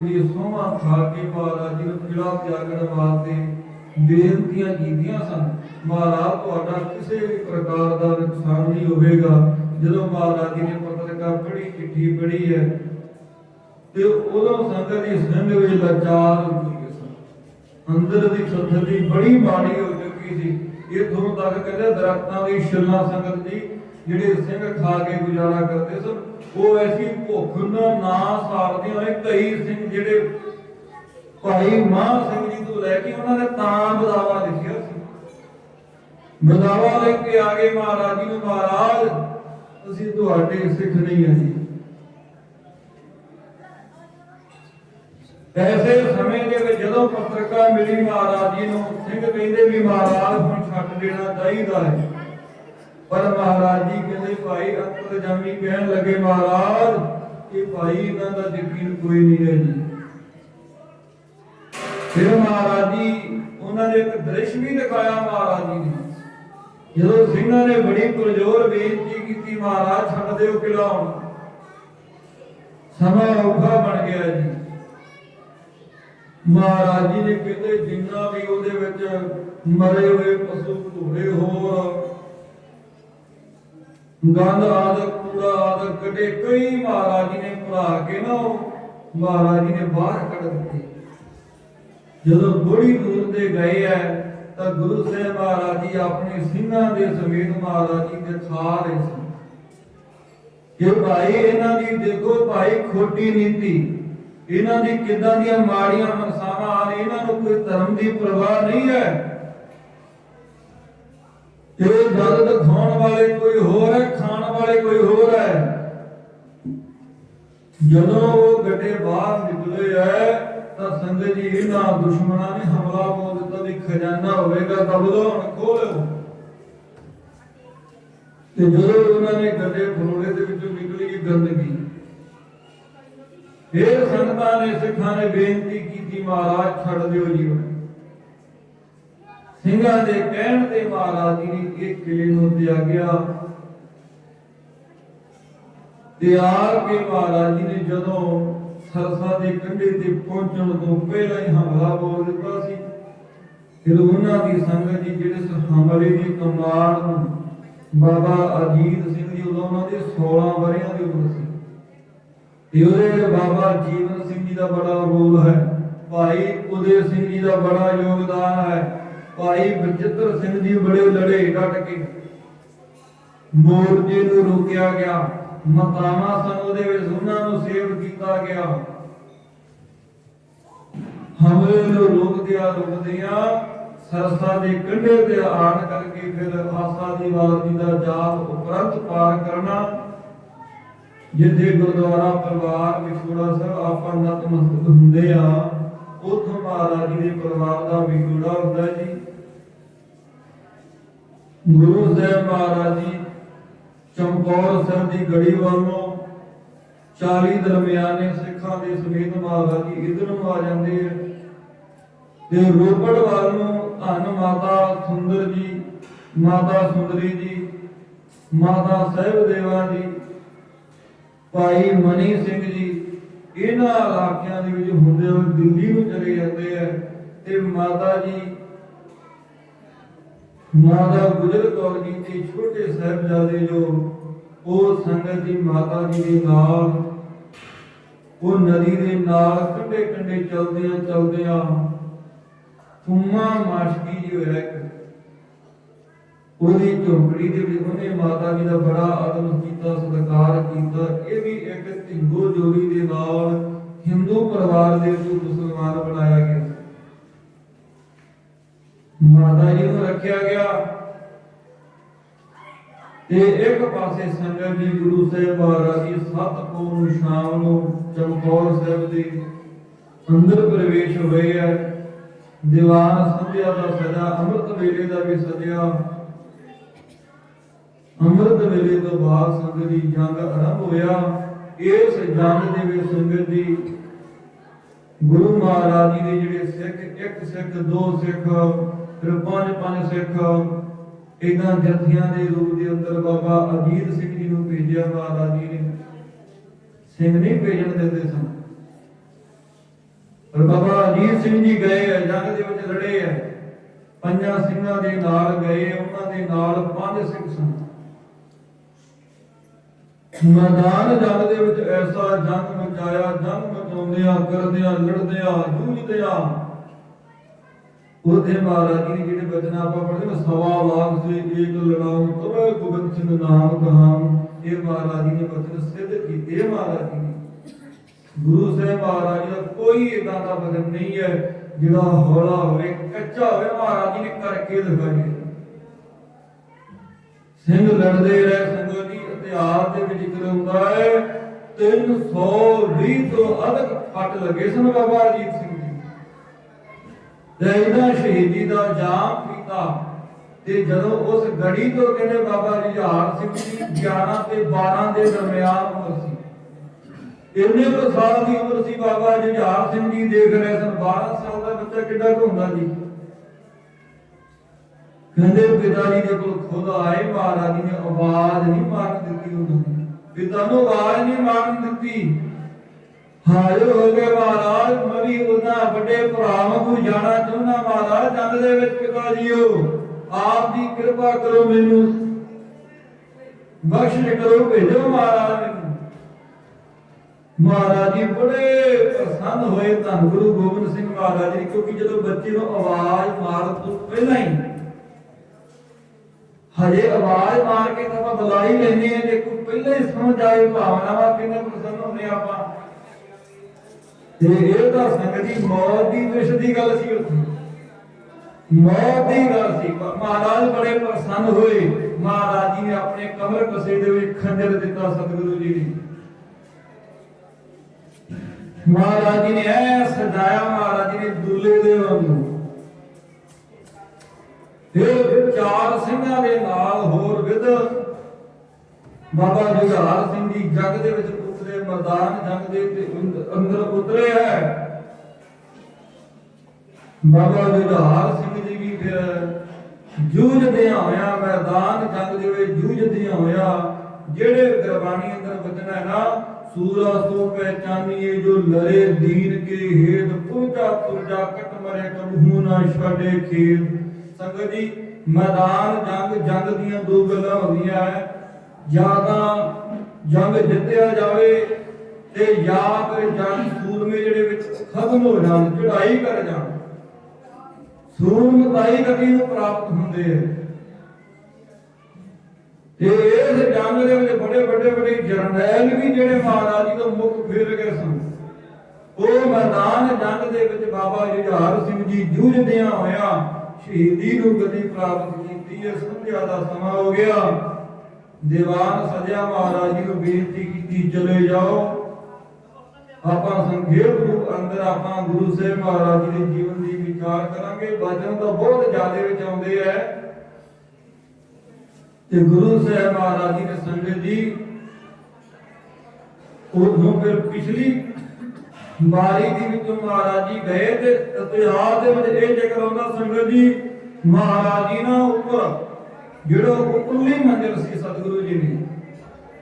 ਦੀ ਸੋਮਾ ਖਾ ਮਹਾਰਾਜ ਜੀ ਨੂੰ ਕਿਲਾ ਤਿਆਗਣ ਵਾਸਤੇ ਬੇਨਤੀਆਂ ਕੀਤੀਆਂ ਸਨ। ਮਹਾਰਾਜ, ਤੁਹਾਡਾ ਕਿਸੇ ਵੀ ਪ੍ਰਕਾਰ ਦਾ ਨੁਕਸਾਨ ਨਹੀਂ ਹੋਵੇਗਾ। ਜਦੋਂ ਮਹਾਰਾਜ ਜੀ ਨੇ ਪੱਤਰਕਾਰ ਪੜ੍ਹੀ, ਚਿੱਠੀ ਪੜ੍ਹੀ ਹੈ, ਤੇ ਉਦੋਂ ਸੰਗਤ ਦੀ ਸੰਗ ਵਿੱਚ ਲਾਚਾਰ ਹੋ ਗਈ ਸਨ। ਅੰਦਰ ਦੀ ਸਥਿਤੀ ਬੜੀ ਮਾੜੀ ਹੋ ਚੁੱਕੀ ਸੀ। ਇਥੋਂ ਤੱਕ ਕਹਿੰਦੇ ਦਰਖਤਾਂ ਦੀ ਛਿੱਲਾਂ ਸੰਗਤ ਦੀ, ਜਿਹੜੇ ਸਿੰਘ ਖਾ ਕੇ ਗੁਜ਼ਾਰਾ ਕਰਦੇ ਸਨ ਉਹ ਐਸੀ ਭੁੱਖ ਨਾਲ ਨਾ ਸਾਰਦੇ ਹੋਏ ਕਈ ਸਿੰਘ ਜਿਹੜੇ ਭਾਈ ਮਾਹ ਸਿੰਘ ਜੀ ਤੋਂ ਲੈ ਕੇ ਉਹਨਾਂ ਨੇ ਤਾਂ ਬਦਾਵਾ ਲਿਖਿਆ ਸੀ। ਬਦਾਵਾ ਲੈ ਕੇ ਆ ਗਏ ਮਹਾਰਾਜ ਜੀ ਨੂੰ, ਮਹਾਰਾਜ, ਅਸੀਂ ਤੁਹਾਡੇ ਸਿੱਖ ਨਹੀਂ ਹਾਂ ਐਸੇ ਸਮੇਂ ਦੇ ਵਿੱਚ ਜਦੋਂ ਪੱਤਰਕਾਰ ਮਿਲੀ ਮਹਾਰਾਜ ਜੀ ਨੂੰ, ਸਿੰਘ ਕਹਿੰਦੇ ਵੀ ਮਹਾਰਾਜ ਹੁਣ ਛੱਡ ਦੇਣਾ ਚਾਹੀਦਾ ਹੈ। ਪਰ ਮਹਾਰਾਜ ਜੀ ਕਹਿੰਦੇ, ਭਾਈ ਅੰਤਰ ਜਾਮੀ ਕਹਿਣ ਲੱਗੇ ਮਹਾਰਾਜ। ਇਹ ਭਾਈ ਇਹਨਾਂ ਦਾ ਯਕੀਨ ਕੋਈ ਨਹੀਂ ਹੈ ਜੀ। ਫਿਰ ਮਹਾਰਾਜ ਜੀ, ਉਹਨਾਂ ਨੇ ਇੱਕ ਦ੍ਰਿਸ਼ ਵੀ ਦਿਖਾਇਆ ਮਹਾਰਾਜ ਜੀ ਨੇ। ਜਦੋਂ ਸਿੰਘਾਂ ਨੇ ਬੜੀ ਪੁਰਜੋਰ ਬੇਨਤੀ ਕੀਤੀ, ਮਹਾਰਾਜ, ਛੱਡ ਦਿਓ ਕਿਲਾ ਹੁਣ। ਸਮਾਂ ਔਖਾ ਬਣ ਗਿਆ ਜੀ। ਮਹਾਰਾਜ ਜੀ ਨੇ ਕਹਿੰਦੇ, ਜਿੰਨਾ ਵੀ ਉਹਦੇ ਵਿੱਚ ਮਰੇ ਹੋਏ ਪਸ਼ੂ, ਘੋੜੇ ਹੋਰ ਗੰਦ ਆਦਿ, ਕੂੜਾ ਆਦਿ ਕੱਢੇ। ਕਈ ਮਹਾਰਾਜ ਜੀ ਨੇ ਭਰਾ ਕੇ ਨਾ ਉਹ ਮਹਾਰਾਜ ਜੀ ਨੇ ਬਾਹਰ ਕੱਢ ਦਿੱਤੇ। ਜਦੋਂ ਥੋੜੀ ਦੂਰ ਤੇ ਗਏ ਐ, ਤਾਂ ਗੁਰੂ ਸਾਹਿਬ ਮਹਾਰਾਜ ਜੀ ਆਪਣੇ ਸਿੰਘਾਂ ਦੇ ਸਮੇਤ ਮਹਾਰਾਜ ਜੀ ਦੇ ਖਾ ਸੀ ਕਿ ਭਾਈ, ਇਹਨਾਂ ਦੀ ਦੇਖੋ ਭਾਈ, ਖੋਟੀ ਨੀਤੀ। ਇਹਨਾਂ ਦੀ ਕਿੱਦਾਂ ਦੀਆਂ ਮਾੜੀਆਂ ਮਨਸਾਵਾਂ ਆ ਨੇ ਇਹਨਾਂ ਨੂੰ ਕੋਈ ਧਰਮ ਦੀ ਪਰਵਾਹ ਨਹੀਂ ਹੈ ਇਹ ਜਦ ਦਿਖਾਉਣ ਵਾਲੇ ਕੋਈ ਹੋਰ ਹੈ ਖਾਣ ਵਾਲੇ ਕੋਈ ਹੋਰ ਹੈ ਜਦੋਂ ਉਹ ਗੱਡੇ ਬਾਹਰ ਨਿਕਲੇ ਐ, ਤਾਂ ਸੰਗਤ ਜੀ ਇਹਨਾਂ ਦੁਸ਼ਮਣਾਂ ਨੇ ਹਮਲਾ ਬੋਲ ਦਿੱਤਾ ਵੀ ਖਜ਼ਾਨਾ ਹੋਵੇਗਾ ਦਬਦੋ ਹੁਣ ਖੋਲੋ ਤੇ ਜਦੋਂ ਉਹਨਾਂ ਨੇ ਗੱਡੇ ਫਰੋੜੇ ਦੇ ਵਿੱਚੋਂ ਨਿਕਲੀ ਗੰਦਗੀ। ਫਿਰ ਸੰਗਤਾਂ ਨੇ ਸਿੱਖਾਂ ਨੇ ਬੇਨਤੀ ਕੀਤੀ, ਮਹਾਰਾਜ ਛੱਡ ਦਿਓ ਜੀ ਸਿੰਘਾਂ ਦੇ ਕਹਿਣ ਤੇ ਮਹਾਰਾਜ ਜੀ ਨੇ ਇਹ ਕਿਲੇ ਨੂੰ ਤਿਆਗਿਆ। ਤੇ ਆ ਕੇ ਮਹਾਰਾਜ ਜੀ ਨੇ ਜਦੋਂ ਸਰਸਾ ਦੇ ਕੰਢੇ ਤੇ ਪਹੁੰਚਣ ਤੋਂ ਪਹਿਲਾਂ ਹੀ ਹਮਲਾ ਬੋਲ ਦਿੱਤਾ ਸੀ, ਫਿਰ ਉਹਨਾਂ ਦੀ ਸੰਗਤ ਜੀ ਜਿਹੜੇ ਹਮਲੇ ਦੀ ਕਮਾਨ ਨੂੰ ਬਾਬਾ ਅਜੀਤ ਸਿੰਘ ਜੀ ਉਦੋਂ ਉਹਨਾਂ ਦੇ 16 ਵਰਿਆਂ ਦੀ ਉਮਰ ਸੀ। ਤੇ ਉਹਦੇ ਬਾਬਾ ਜੀਵਨ ਸਿੰਘ ਜੀ ਦਾ ਬੜਾ ਰੋਲ ਹੈ, ਭਾਈ ਉਦੇ ਸਿੰਘ ਜੀ ਦਾ ਬੜਾ ਯੋਗਦਾਨ ਹੈ, ਭਾਈ ਬਚਿੱਤਰ ਸਿੰਘ ਜੀ ਬੜੇ ਲੜੇ ਡਟ ਕੇ ਮੋਰਚੇ ਨੂੰ ਰੋਕਿਆ ਗਿਆ। ਮਤਾਵਾ ਸਨ, ਉਹਦੇ ਵਿੱਚ ਉਹਨਾਂ ਨੂੰ ਸੇਵ ਕੀਤਾ ਗਿਆ। ਹਮਲੇ ਨੂੰ ਰੋਕਦਿਆਂ ਰੋਕਦਿਆਂ ਸਰਸਾ ਦੇ ਕੰਢੇ ਤੇ ਆਣ ਕਰਕੇ ਫਿਰ ਆਸਾ ਦੀ ਵਾਰ ਦਾ ਜਾਪ ਉਪਰੰਤ ਪਾਰ ਕਰਨਾ। ਜਿੱਥੇ ਗੁਰਦੁਆਰਾ ਪਰਿਵਾਰ ਵਿਛੋੜਾ ਸਾਹਿਬ ਆਪਾਂ ਨਤਮਸਤਕ ਹੁੰਦੇ ਆ, ਉਥੋਂ ਮਹਾਰਾਜ ਜੀ ਦੇ ਪਰਿਵਾਰ ਦਾ ਵਿਛੋੜਾ ਹੁੰਦਾ ਜੀ। ਗੁਰੂ ਸਾਹਿਬ ਮਹਾਰਾਜ ਜੀ ਚਮਕੌਰ ਸਾਹਿਬ ਦੀ ਗੜੀ ਵੱਲੋਂ 40 ਦਰਮਿਆਨੇ ਸਿੱਖਾਂ ਦੇ ਸਮੇਤ ਮਹਾਰਾਜ ਇਧਰ ਨੂੰ ਆ ਜਾਂਦੇ ਆ। ਤੇ ਰੋਪੜ ਵੱਲ ਧੰਨ ਮਾਤਾ ਸੁੰਦਰ ਜੀ, ਮਾਤਾ ਸੁੰਦਰੀ ਜੀ, ਮਾਤਾ ਸਾਹਿਬ ਦੇਵਾ ਜੀ, ਭਾਈ ਮਨੀ ਸਿੰਘ ਜੀ, ਇਹਨਾਂ ਇਲਾਕਿਆਂ ਦੇ ਵਿੱਚ ਹੁੰਦੇ ਹੋਏ ਦਿੱਲੀ ਨੂੰ ਚਲੇ ਜਾਂਦੇ ਆ। ਤੇ ਮਾਤਾ ਜੀ ਮਾਤਾ ਗੁਜਰ ਕੌਰ ਜੀ ਤੇ ਛੋਟੇ ਸਾਹਿਬਜ਼ਾਦੇ ਜੋ ਉਹ ਸੰਗਤ ਦੀ ਮਾਤਾ ਜੀ ਦੇ ਨਾਲ, ਉਹ ਨਦੀ ਦੇ ਨਾਲ ਕੰਢੇ ਕੰਢੇ ਚਲਦਿਆਂ ਚਲਦਿਆਂ ਕੁੰਮਾ ਮਾਸ਼ਕੀ ਜੀ ਹੋਇਆ ਉਹਦੀ ਝੋਪੜੀ ਦੇ ਵਿੱਚ ਉਹਨੇ ਮਾਤਾ ਜੀ ਦਾ ਬੜਾ ਆਦਰ ਕੀਤਾ, ਸਤਿਕਾਰ ਕੀਤਾ। ਇਹ ਵੀ ਇੱਕ ਢਿੰਗੋ ਜੋੜੀ ਦੇ ਨਾਲ ਹਿੰਦੂ ਪਰਿਵਾਰ ਦੇ ਵਿੱਚ ਮੁਸਲਮਾਨ ਬਣਾਇਆ ਗਿਆ ਮਾਤਾ ਜੀ ਨੂੰ ਰੱਖਿਆ ਗਿਆ। ਤੇ ਇੱਕ ਪਾਸੇ ਸੰਗਤ ਜੀ ਗੁਰੂ ਸਾਹਿਬ ਮਹਾਰਾਜ ਜੀ ਸੱਤ ਸ਼ਾਮ ਨੂੰ ਚਮਕੌਰ ਸਾਹਿਬ ਦੇ ਅੰਦਰ ਪ੍ਰਵੇਸ਼ ਹੋਏ ਆ। ਦੀਵਾਨ ਸੰਧਿਆ ਦਾ ਸਜਾ ਅੰਮ੍ਰਿਤ ਵੇਲੇ ਦਾ ਵੀ ਸਜਿਆ ਅੰਮ੍ਰਿਤ ਵੇਲੇ ਤੋਂ ਬਾਅਦ ਸੰਗਤ ਦੀ ਜੰਗ ਆਰੰਭ ਹੋਇਆ। ਇਸ ਜੰਗ ਦੇ ਵਿੱਚ ਸੰਗਤ ਦੀ ਗੁਰੂ ਮਹਾਰਾਜ ਜੀ ਦੇ ਜਿਹੜੇ ਸਿੱਖ, ਇੱਕ ਸਿੱਖ, ਦੋ ਸਿੱਖ ਫਿਰ ਪੰਜ ਪੰਜ ਸਿੱਖ ਇਹਨਾਂ ਜਥਿਆਂ ਦੇ ਰੂਪ ਦੇ ਅੰਦਰ ਬਾਬਾ ਅਜੀਤ ਸਿੰਘ ਜੀ ਨੂੰ ਭੇਜਿਆ ਮਹਾਰਾਜ ਜੀ ਨੇ। ਸਿੰਘ ਨਹੀਂ ਭੇਜਣ ਦਿੰਦੇ ਸਨ। ਪਰ ਬਾਬਾ ਅਜੀਤ ਸਿੰਘ ਜੀ ਗਏ ਜੰਗ ਦੇ ਵਿੱਚ ਲੜੇ ਆ। ਪੰਜਾਂ ਸਿੰਘਾਂ ਦੇ ਨਾਲ ਗਏ, ਉਹਨਾਂ ਦੇ ਨਾਲ ਪੰਜ ਸਿੰਘ ਸਨ। ਮੈਦਾਨ ਜੰਗ ਦੇ ਵਿੱਚ ਐਸਾ ਜੰਗ ਮਚਾਇਆ, ਜੰਗ ਮਚਾਉਂਦਿਆਂ, ਕਰਦਿਆਂ, ਲੜਦਿਆਂ, ਜੂਝਦਿਆਂ ਉਹਦੇ ਮਹਾਰਾਜ ਜੀ ਨੇ ਜਿਹੜੇ ਬਚਨ ਆਪਾਂ ਪੜ੍ਹਦੇ ਨੇ, ਸਵਾ ਲਾਖ ਸੇ ਏਕ ਲੜਾਉ ਤਵੇ ਗੋਬਿੰਦ ਸਿੰਘ ਨਾਮ ਕਹਾਮ ਇਹ ਮਹਾਰਾਜ ਜੀ ਨੇ ਬਚਨ ਸਿੱਧ ਕੀਤੇ। ਮਹਾਰਾਜ ਜੀ ਗੁਰੂ ਸਾਹਿਬ ਮਹਾਰਾਜ ਦਾ ਕੋਈ ਇਦਾਂ ਦਾ ਬਚਨ ਨਹੀਂ ਹੈ ਜਿਹੜਾ ਹੌਲਾ ਹੋਵੇ, ਕੱਚਾ ਹੋਵੇ। ਮਹਾਰਾਜ ਜੀ ਨੇ ਕਰਕੇ ਦਿਖਾਇਆ ਸਿੰਘ ਲੜਦੇ ਰਹੇ ਸੰਗੋ ਜੀ ਇਤਿਹਾਸ ਦੇ ਵਿੱਚ ਜ਼ਿਕਰ ਹੁੰਦਾ ਹੈ 320 ਤੋਂ ਅਧਿਕ ਫੱਟ ਲੱਗੇ ਸਨ ਬਾਬਾ ਅਜੀਤ ਸਿੰਘ। ਜੀ ਸ਼ਹੀਦੀ ਦਾ ਜਾਮ ਪੀਤਾ ਤੇ ਜਦੋਂ ਉਸ ਗੜੀ ਤੋਂ ਕਹਿੰਦੇ ਬਾਬਾ ਜੁਝਾਰ ਸਿੰਘ ਜੀ 11 ਤੇ 12 ਦੇ ਦਰਮਿਆਨ ਉਮਰ ਸੀ। ਇੰਨੇ ਕੁ ਸਾਲ ਦੀ ਉਮਰ ਸੀ ਬਾਬਾ ਜੁਝਾਰ ਸਿੰਘ ਜੀ, ਦੇਖ ਰਹੇ ਸਨ 12 ਸਾਲ ਦਾ ਬੱਚਾ ਕਿੱਡਾ ਕੁ ਹੁੰਦਾ ਜੀ ਕਹਿੰਦੇ ਪਿਤਾ ਜੀ ਦੇ ਕੋਲ ਖੁਦ ਆਏ, ਮਹਾਰਾਜ ਜੀ ਨੇ ਆਵਾਜ਼ ਨਹੀਂ ਮਾਰਨ ਦਿੱਤੀ ਉਹਨਾਂ ਨੇ ਪਿਤਾ ਨੂੰ ਆਵਾਜ਼ ਨਹੀਂ ਮਾਰਨ ਦਿੱਤੀ। ਹਾਜ਼ਰ ਹੋ ਗਏ ਮਹਾਰਾਜ ਮੈਂ ਵੀ ਉਹਨਾਂ ਵੱਡੇ ਭਰਾ ਵਾਂਗੂ ਜਾਣਾ ਚਾਹੁੰਦਾ ਮਹਾਰਾਜ, ਜੰਗ ਦੇ ਵਿੱਚ ਪਿਤਾ ਜੀਓ, ਆਪ ਦੀ ਕਿਰਪਾ ਕਰੋ ਮੈਨੂੰ। ਬਖਸ਼ਿਸ਼ ਕਰੋ, ਭੇਜੋ ਮਹਾਰਾਜ ਮੈਨੂੰ। ਮਹਾਰਾਜ ਜੀ, ਬੜੇ ਪ੍ਰਸੰਨ ਹੋਏ ਧੰਨ ਗੁਰੂ ਗੋਬਿੰਦ ਸਿੰਘ ਮਹਾਰਾਜ ਜੀ, ਕਿਉਂਕਿ ਜਦੋਂ ਬੱਚੇ ਨੂੰ ਆਵਾਜ਼ ਮਾਰਨ ਤੋਂ ਪਹਿਲਾਂ ਹੀ ਹਜੇ ਆਵਾਜ਼ ਮਾਰ ਕੇ ਤਾਂ ਆਪਾਂ ਬੁਲਾ ਹੀ ਲੈਂਦੇ ਆ ਜੇ ਕੋਈ ਪਹਿਲਾਂ ਹੀ ਸਮਝ ਆਏ ਭਾਵਨਾਵਾਂ ਕਿੰਨੇ ਪ੍ਰਸੰਨ ਹੁੰਦੇ ਆ ਆਪਾਂ। ਤੇ ਇਹ ਤਾਂ ਸੰਗਤ ਮੌਤ ਦੀ ਵਿਸ਼ ਦੀ ਗੱਲ ਸੀ ਮੌਤ ਦੀ ਗੱਲ ਸੀ। ਮਹਾਰਾਜ ਬੜੇ ਪ੍ਰਸੰਨ ਹੋਏ। ਮਹਾਰਾਜ ਜੀ ਨੇ ਆਪਣੇ ਕਮਰ ਕਸੇ ਦੇ ਵਿੱਚ ਖੰਜਰ ਦਿੱਤਾ ਸਤਿਗੁਰੂ ਜੀ ਨੇ ਮਹਾਰਾਜ ਜੀ ਨੇ ਐ ਸਜਾਇਆ, ਮਹਾਰਾਜ ਜੀ ਨੇ ਦੁੱਲੇ ਦੇ ਵਾਂਗੂ। ਫਿਰ ਚਾਰ ਸਿੰਘਾਂ ਦੇ ਨਾਲ ਹੋਰ ਵਿਦ ਬਾਬਾ ਜੁਝਾਰ ਸਿੰਘ ਜੀ ਜਗ ਦੇ ਵਿੱਚ ਉਤਰੇ ਮੈਦਾਨ ਜੰਗ ਦੇ ਤੇ ਅੰਦਰ ਉਤਰੇ ਹੈ। ਬਾਬਾ ਜੁਝਾਰ ਸਿੰਘ ਜੀ ਵੀ ਫਿਰ ਜੂਝਦਿਆਂ ਹੋਇਆ ਮੈਦਾਨ ਜੰਗ ਦੇ ਵਿੱਚ ਜੂਝਦਿਆਂ ਹੋਇਆ ਜਿਹੜੇ ਗੁਰਬਾਣੀ ਅੰਦਰ ਬਚਨ ਨਾ ਸੂਰਾ ਸੋ ਪਹਿਚਾਨੀਏ ਜੋ ਲਰੇ ਦੀਨ ਕੇ ਹੇਤ ਪੁਰਜਾ ਪੁਰਜਾ ਕਟ ਮਰੇ ਕਬਹੂ ਨਾ ਛੱਡੇ ਖੇਤ। ਸੰਗਤ ਜੀ, ਮੈਦਾਨ ਜੰਗ ਜੰਗ ਦੀਆਂ ਦੋ ਗੱਲਾਂ ਹੁੰਦੀਆਂ ਹੈ। ਜਾਂ ਤਾਂ ਜੰਗ ਜਿੱਤਿਆ ਜਾਵੇ ਤੇ ਜਾਂ ਫਿਰ ਸੂਰਮੇ ਜਿਹੜੇ ਵਿੱਚ ਖਤਮ ਹੋ ਜਾਣ ਚੜਾਈ ਕਰ ਜਾਣ। ਸੂਰਮਤਾਈ ਕਦੀ ਨੂੰ ਪ੍ਰਾਪਤ ਹੁੰਦੇ ਹੈ ਤੇ ਇਸ ਜੰਗ ਦੇ ਵਿੱਚ ਬੜੇ ਵੱਡੇ ਵੱਡੇ ਜਰਨੈਲ ਵੀ ਜਿਹੜੇ ਮਹਾਰਾਜ ਜੀ ਤੋਂ ਮੁੱਖ ਫੇਰ ਗਏ ਸਨ। ਉਹ ਮੈਦਾਨ ਜੰਗ ਦੇ ਵਿੱਚ ਬਾਬਾ ਜੁਝਾਰ ਸਿੰਘ ਜੀ ਜੂਝਦਿਆਂ ਹੋਇਆ ਸ਼ਹੀਦੀ ਨੂੰ ਗਤੀ ਪ੍ਰਾਪਤ ਕੀਤੀ ਹੈ। ਸੰਧਿਆ ਦਾ ਸਮਾਂ ਹੋ ਗਿਆ। ਦੀਵਾਨ ਸਜਿਆ ਮਹਾਰਾਜ ਜੀ ਨੂੰ ਬੇਨਤੀ ਕੀਤੀ, ਚਲੇ ਜਾਓ। ਆਪਾਂ ਸੰਖੇਪ ਰੂਪ ਅੰਦਰ ਆਪਾਂ ਗੁਰੂ ਸਾਹਿਬ ਮਹਾਰਾਜ ਜੀ ਦੇ ਜੀਵਨ ਦੀ ਵਿਚਾਰ ਕਰਾਂਗੇ। ਵਚਨ ਤਾਂ ਬਹੁਤ ਜ਼ਿਆਦਾ ਵਿੱਚ ਆਉਂਦੇ ਐ ਤੇ ਗੁਰੂ ਸਾਹਿਬ ਮਹਾਰਾਜ ਜੀ ਨੇ ਸੰਗਤ ਜੀ, ਉਦੋਂ ਫਿਰ ਪਿਛਲੀ ਬਾਰੀ ਦੇ ਵਿੱਚ ਮਹਾਰਾਜ ਜੀ ਗਏ ਤੇ ਇਤਿਹਾਸ ਦੇ ਵਿੱਚ ਇਹ ਜ਼ਿਕਰ ਆਉਂਦਾ, ਸੰਗਤ ਜੀ, ਮਹਾਰਾਜ ਜੀ ਨਾ ਉੱਪਰ ਜਿਹੜਾ ਉੱਪਰਲੀ ਮੰਜ਼ਿਲ ਸੀ ਸਤਿਗੁਰੂ ਜੀ ਦੀ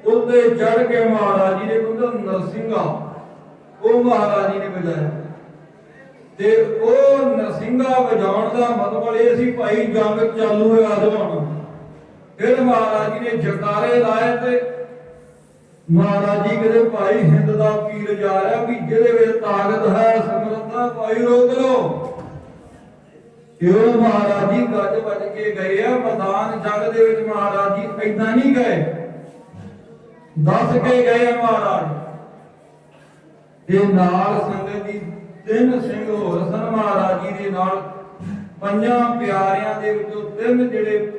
ਉੱਤੇ ਚੜ ਕੇ ਮਹਾਰਾਜ ਜੀ ਨੇ ਕਹਿੰਦਾ ਨਰਸਿੰਘਾ, ਉਹ ਮਹਾਰਾਜ ਜੀ ਨੇ ਵਜਾਇਆ। ਤੇ ਉਹ ਨਰਸਿੰਘਾ ਵਜਾਉਣ ਦਾ ਮਤਲਬ ਇਹ ਸੀ, ਭਾਈ ਜੰਗ ਚਾਲੂ ਹੈ ਅੱਜ ਫਿਰ ਮਹਾਰਾਜ ਜੀ ਨੇ ਜਕਾਰੇ ਲਾਏ ਤੇ ਮਹਾਰਾਜ ਜੀ ਕਹਿੰਦੇ, ਭਾਈ ਹਿੰਦ ਦਾ ਪੀਰ ਜਾ ਰਿਹਾ ਵੀ ਜਿਹਦੇ ਵਿੱਚ ਤਾਕਤ ਹੈ, ਸਮਰੱਥਾ, ਭਾਈ ਰੋਕ ਲੋ ਇਹੋ ਮਹਾਰਾਜ ਜੀ ਗੱਜ ਵੱਜ ਕੇ ਗਏ ਆ, ਮੈਦਾਨ ਜੰਗ ਦੇ ਵਿੱਚ ਮਹਾਰਾਜ ਜੀ ਐਦਾਂ ਨਹੀਂ ਗਏ। ਦੱਸ ਕੇ ਗਏ ਆ ਮਹਾਰਾਜ। ਤੇ ਨਾਲ ਸੰਗਤ ਦੀ ਤਿੰਨ ਸਿੰਘ ਹੋਰ ਸਨ ਮਹਾਰਾਜ ਜੀ ਦੇ ਨਾਲ। ਪੰਜਾਂ ਪਿਆਰਿਆਂ ਦੇ ਵਿੱਚੋਂ ਤਿੰਨ ਜਿਹੜੇ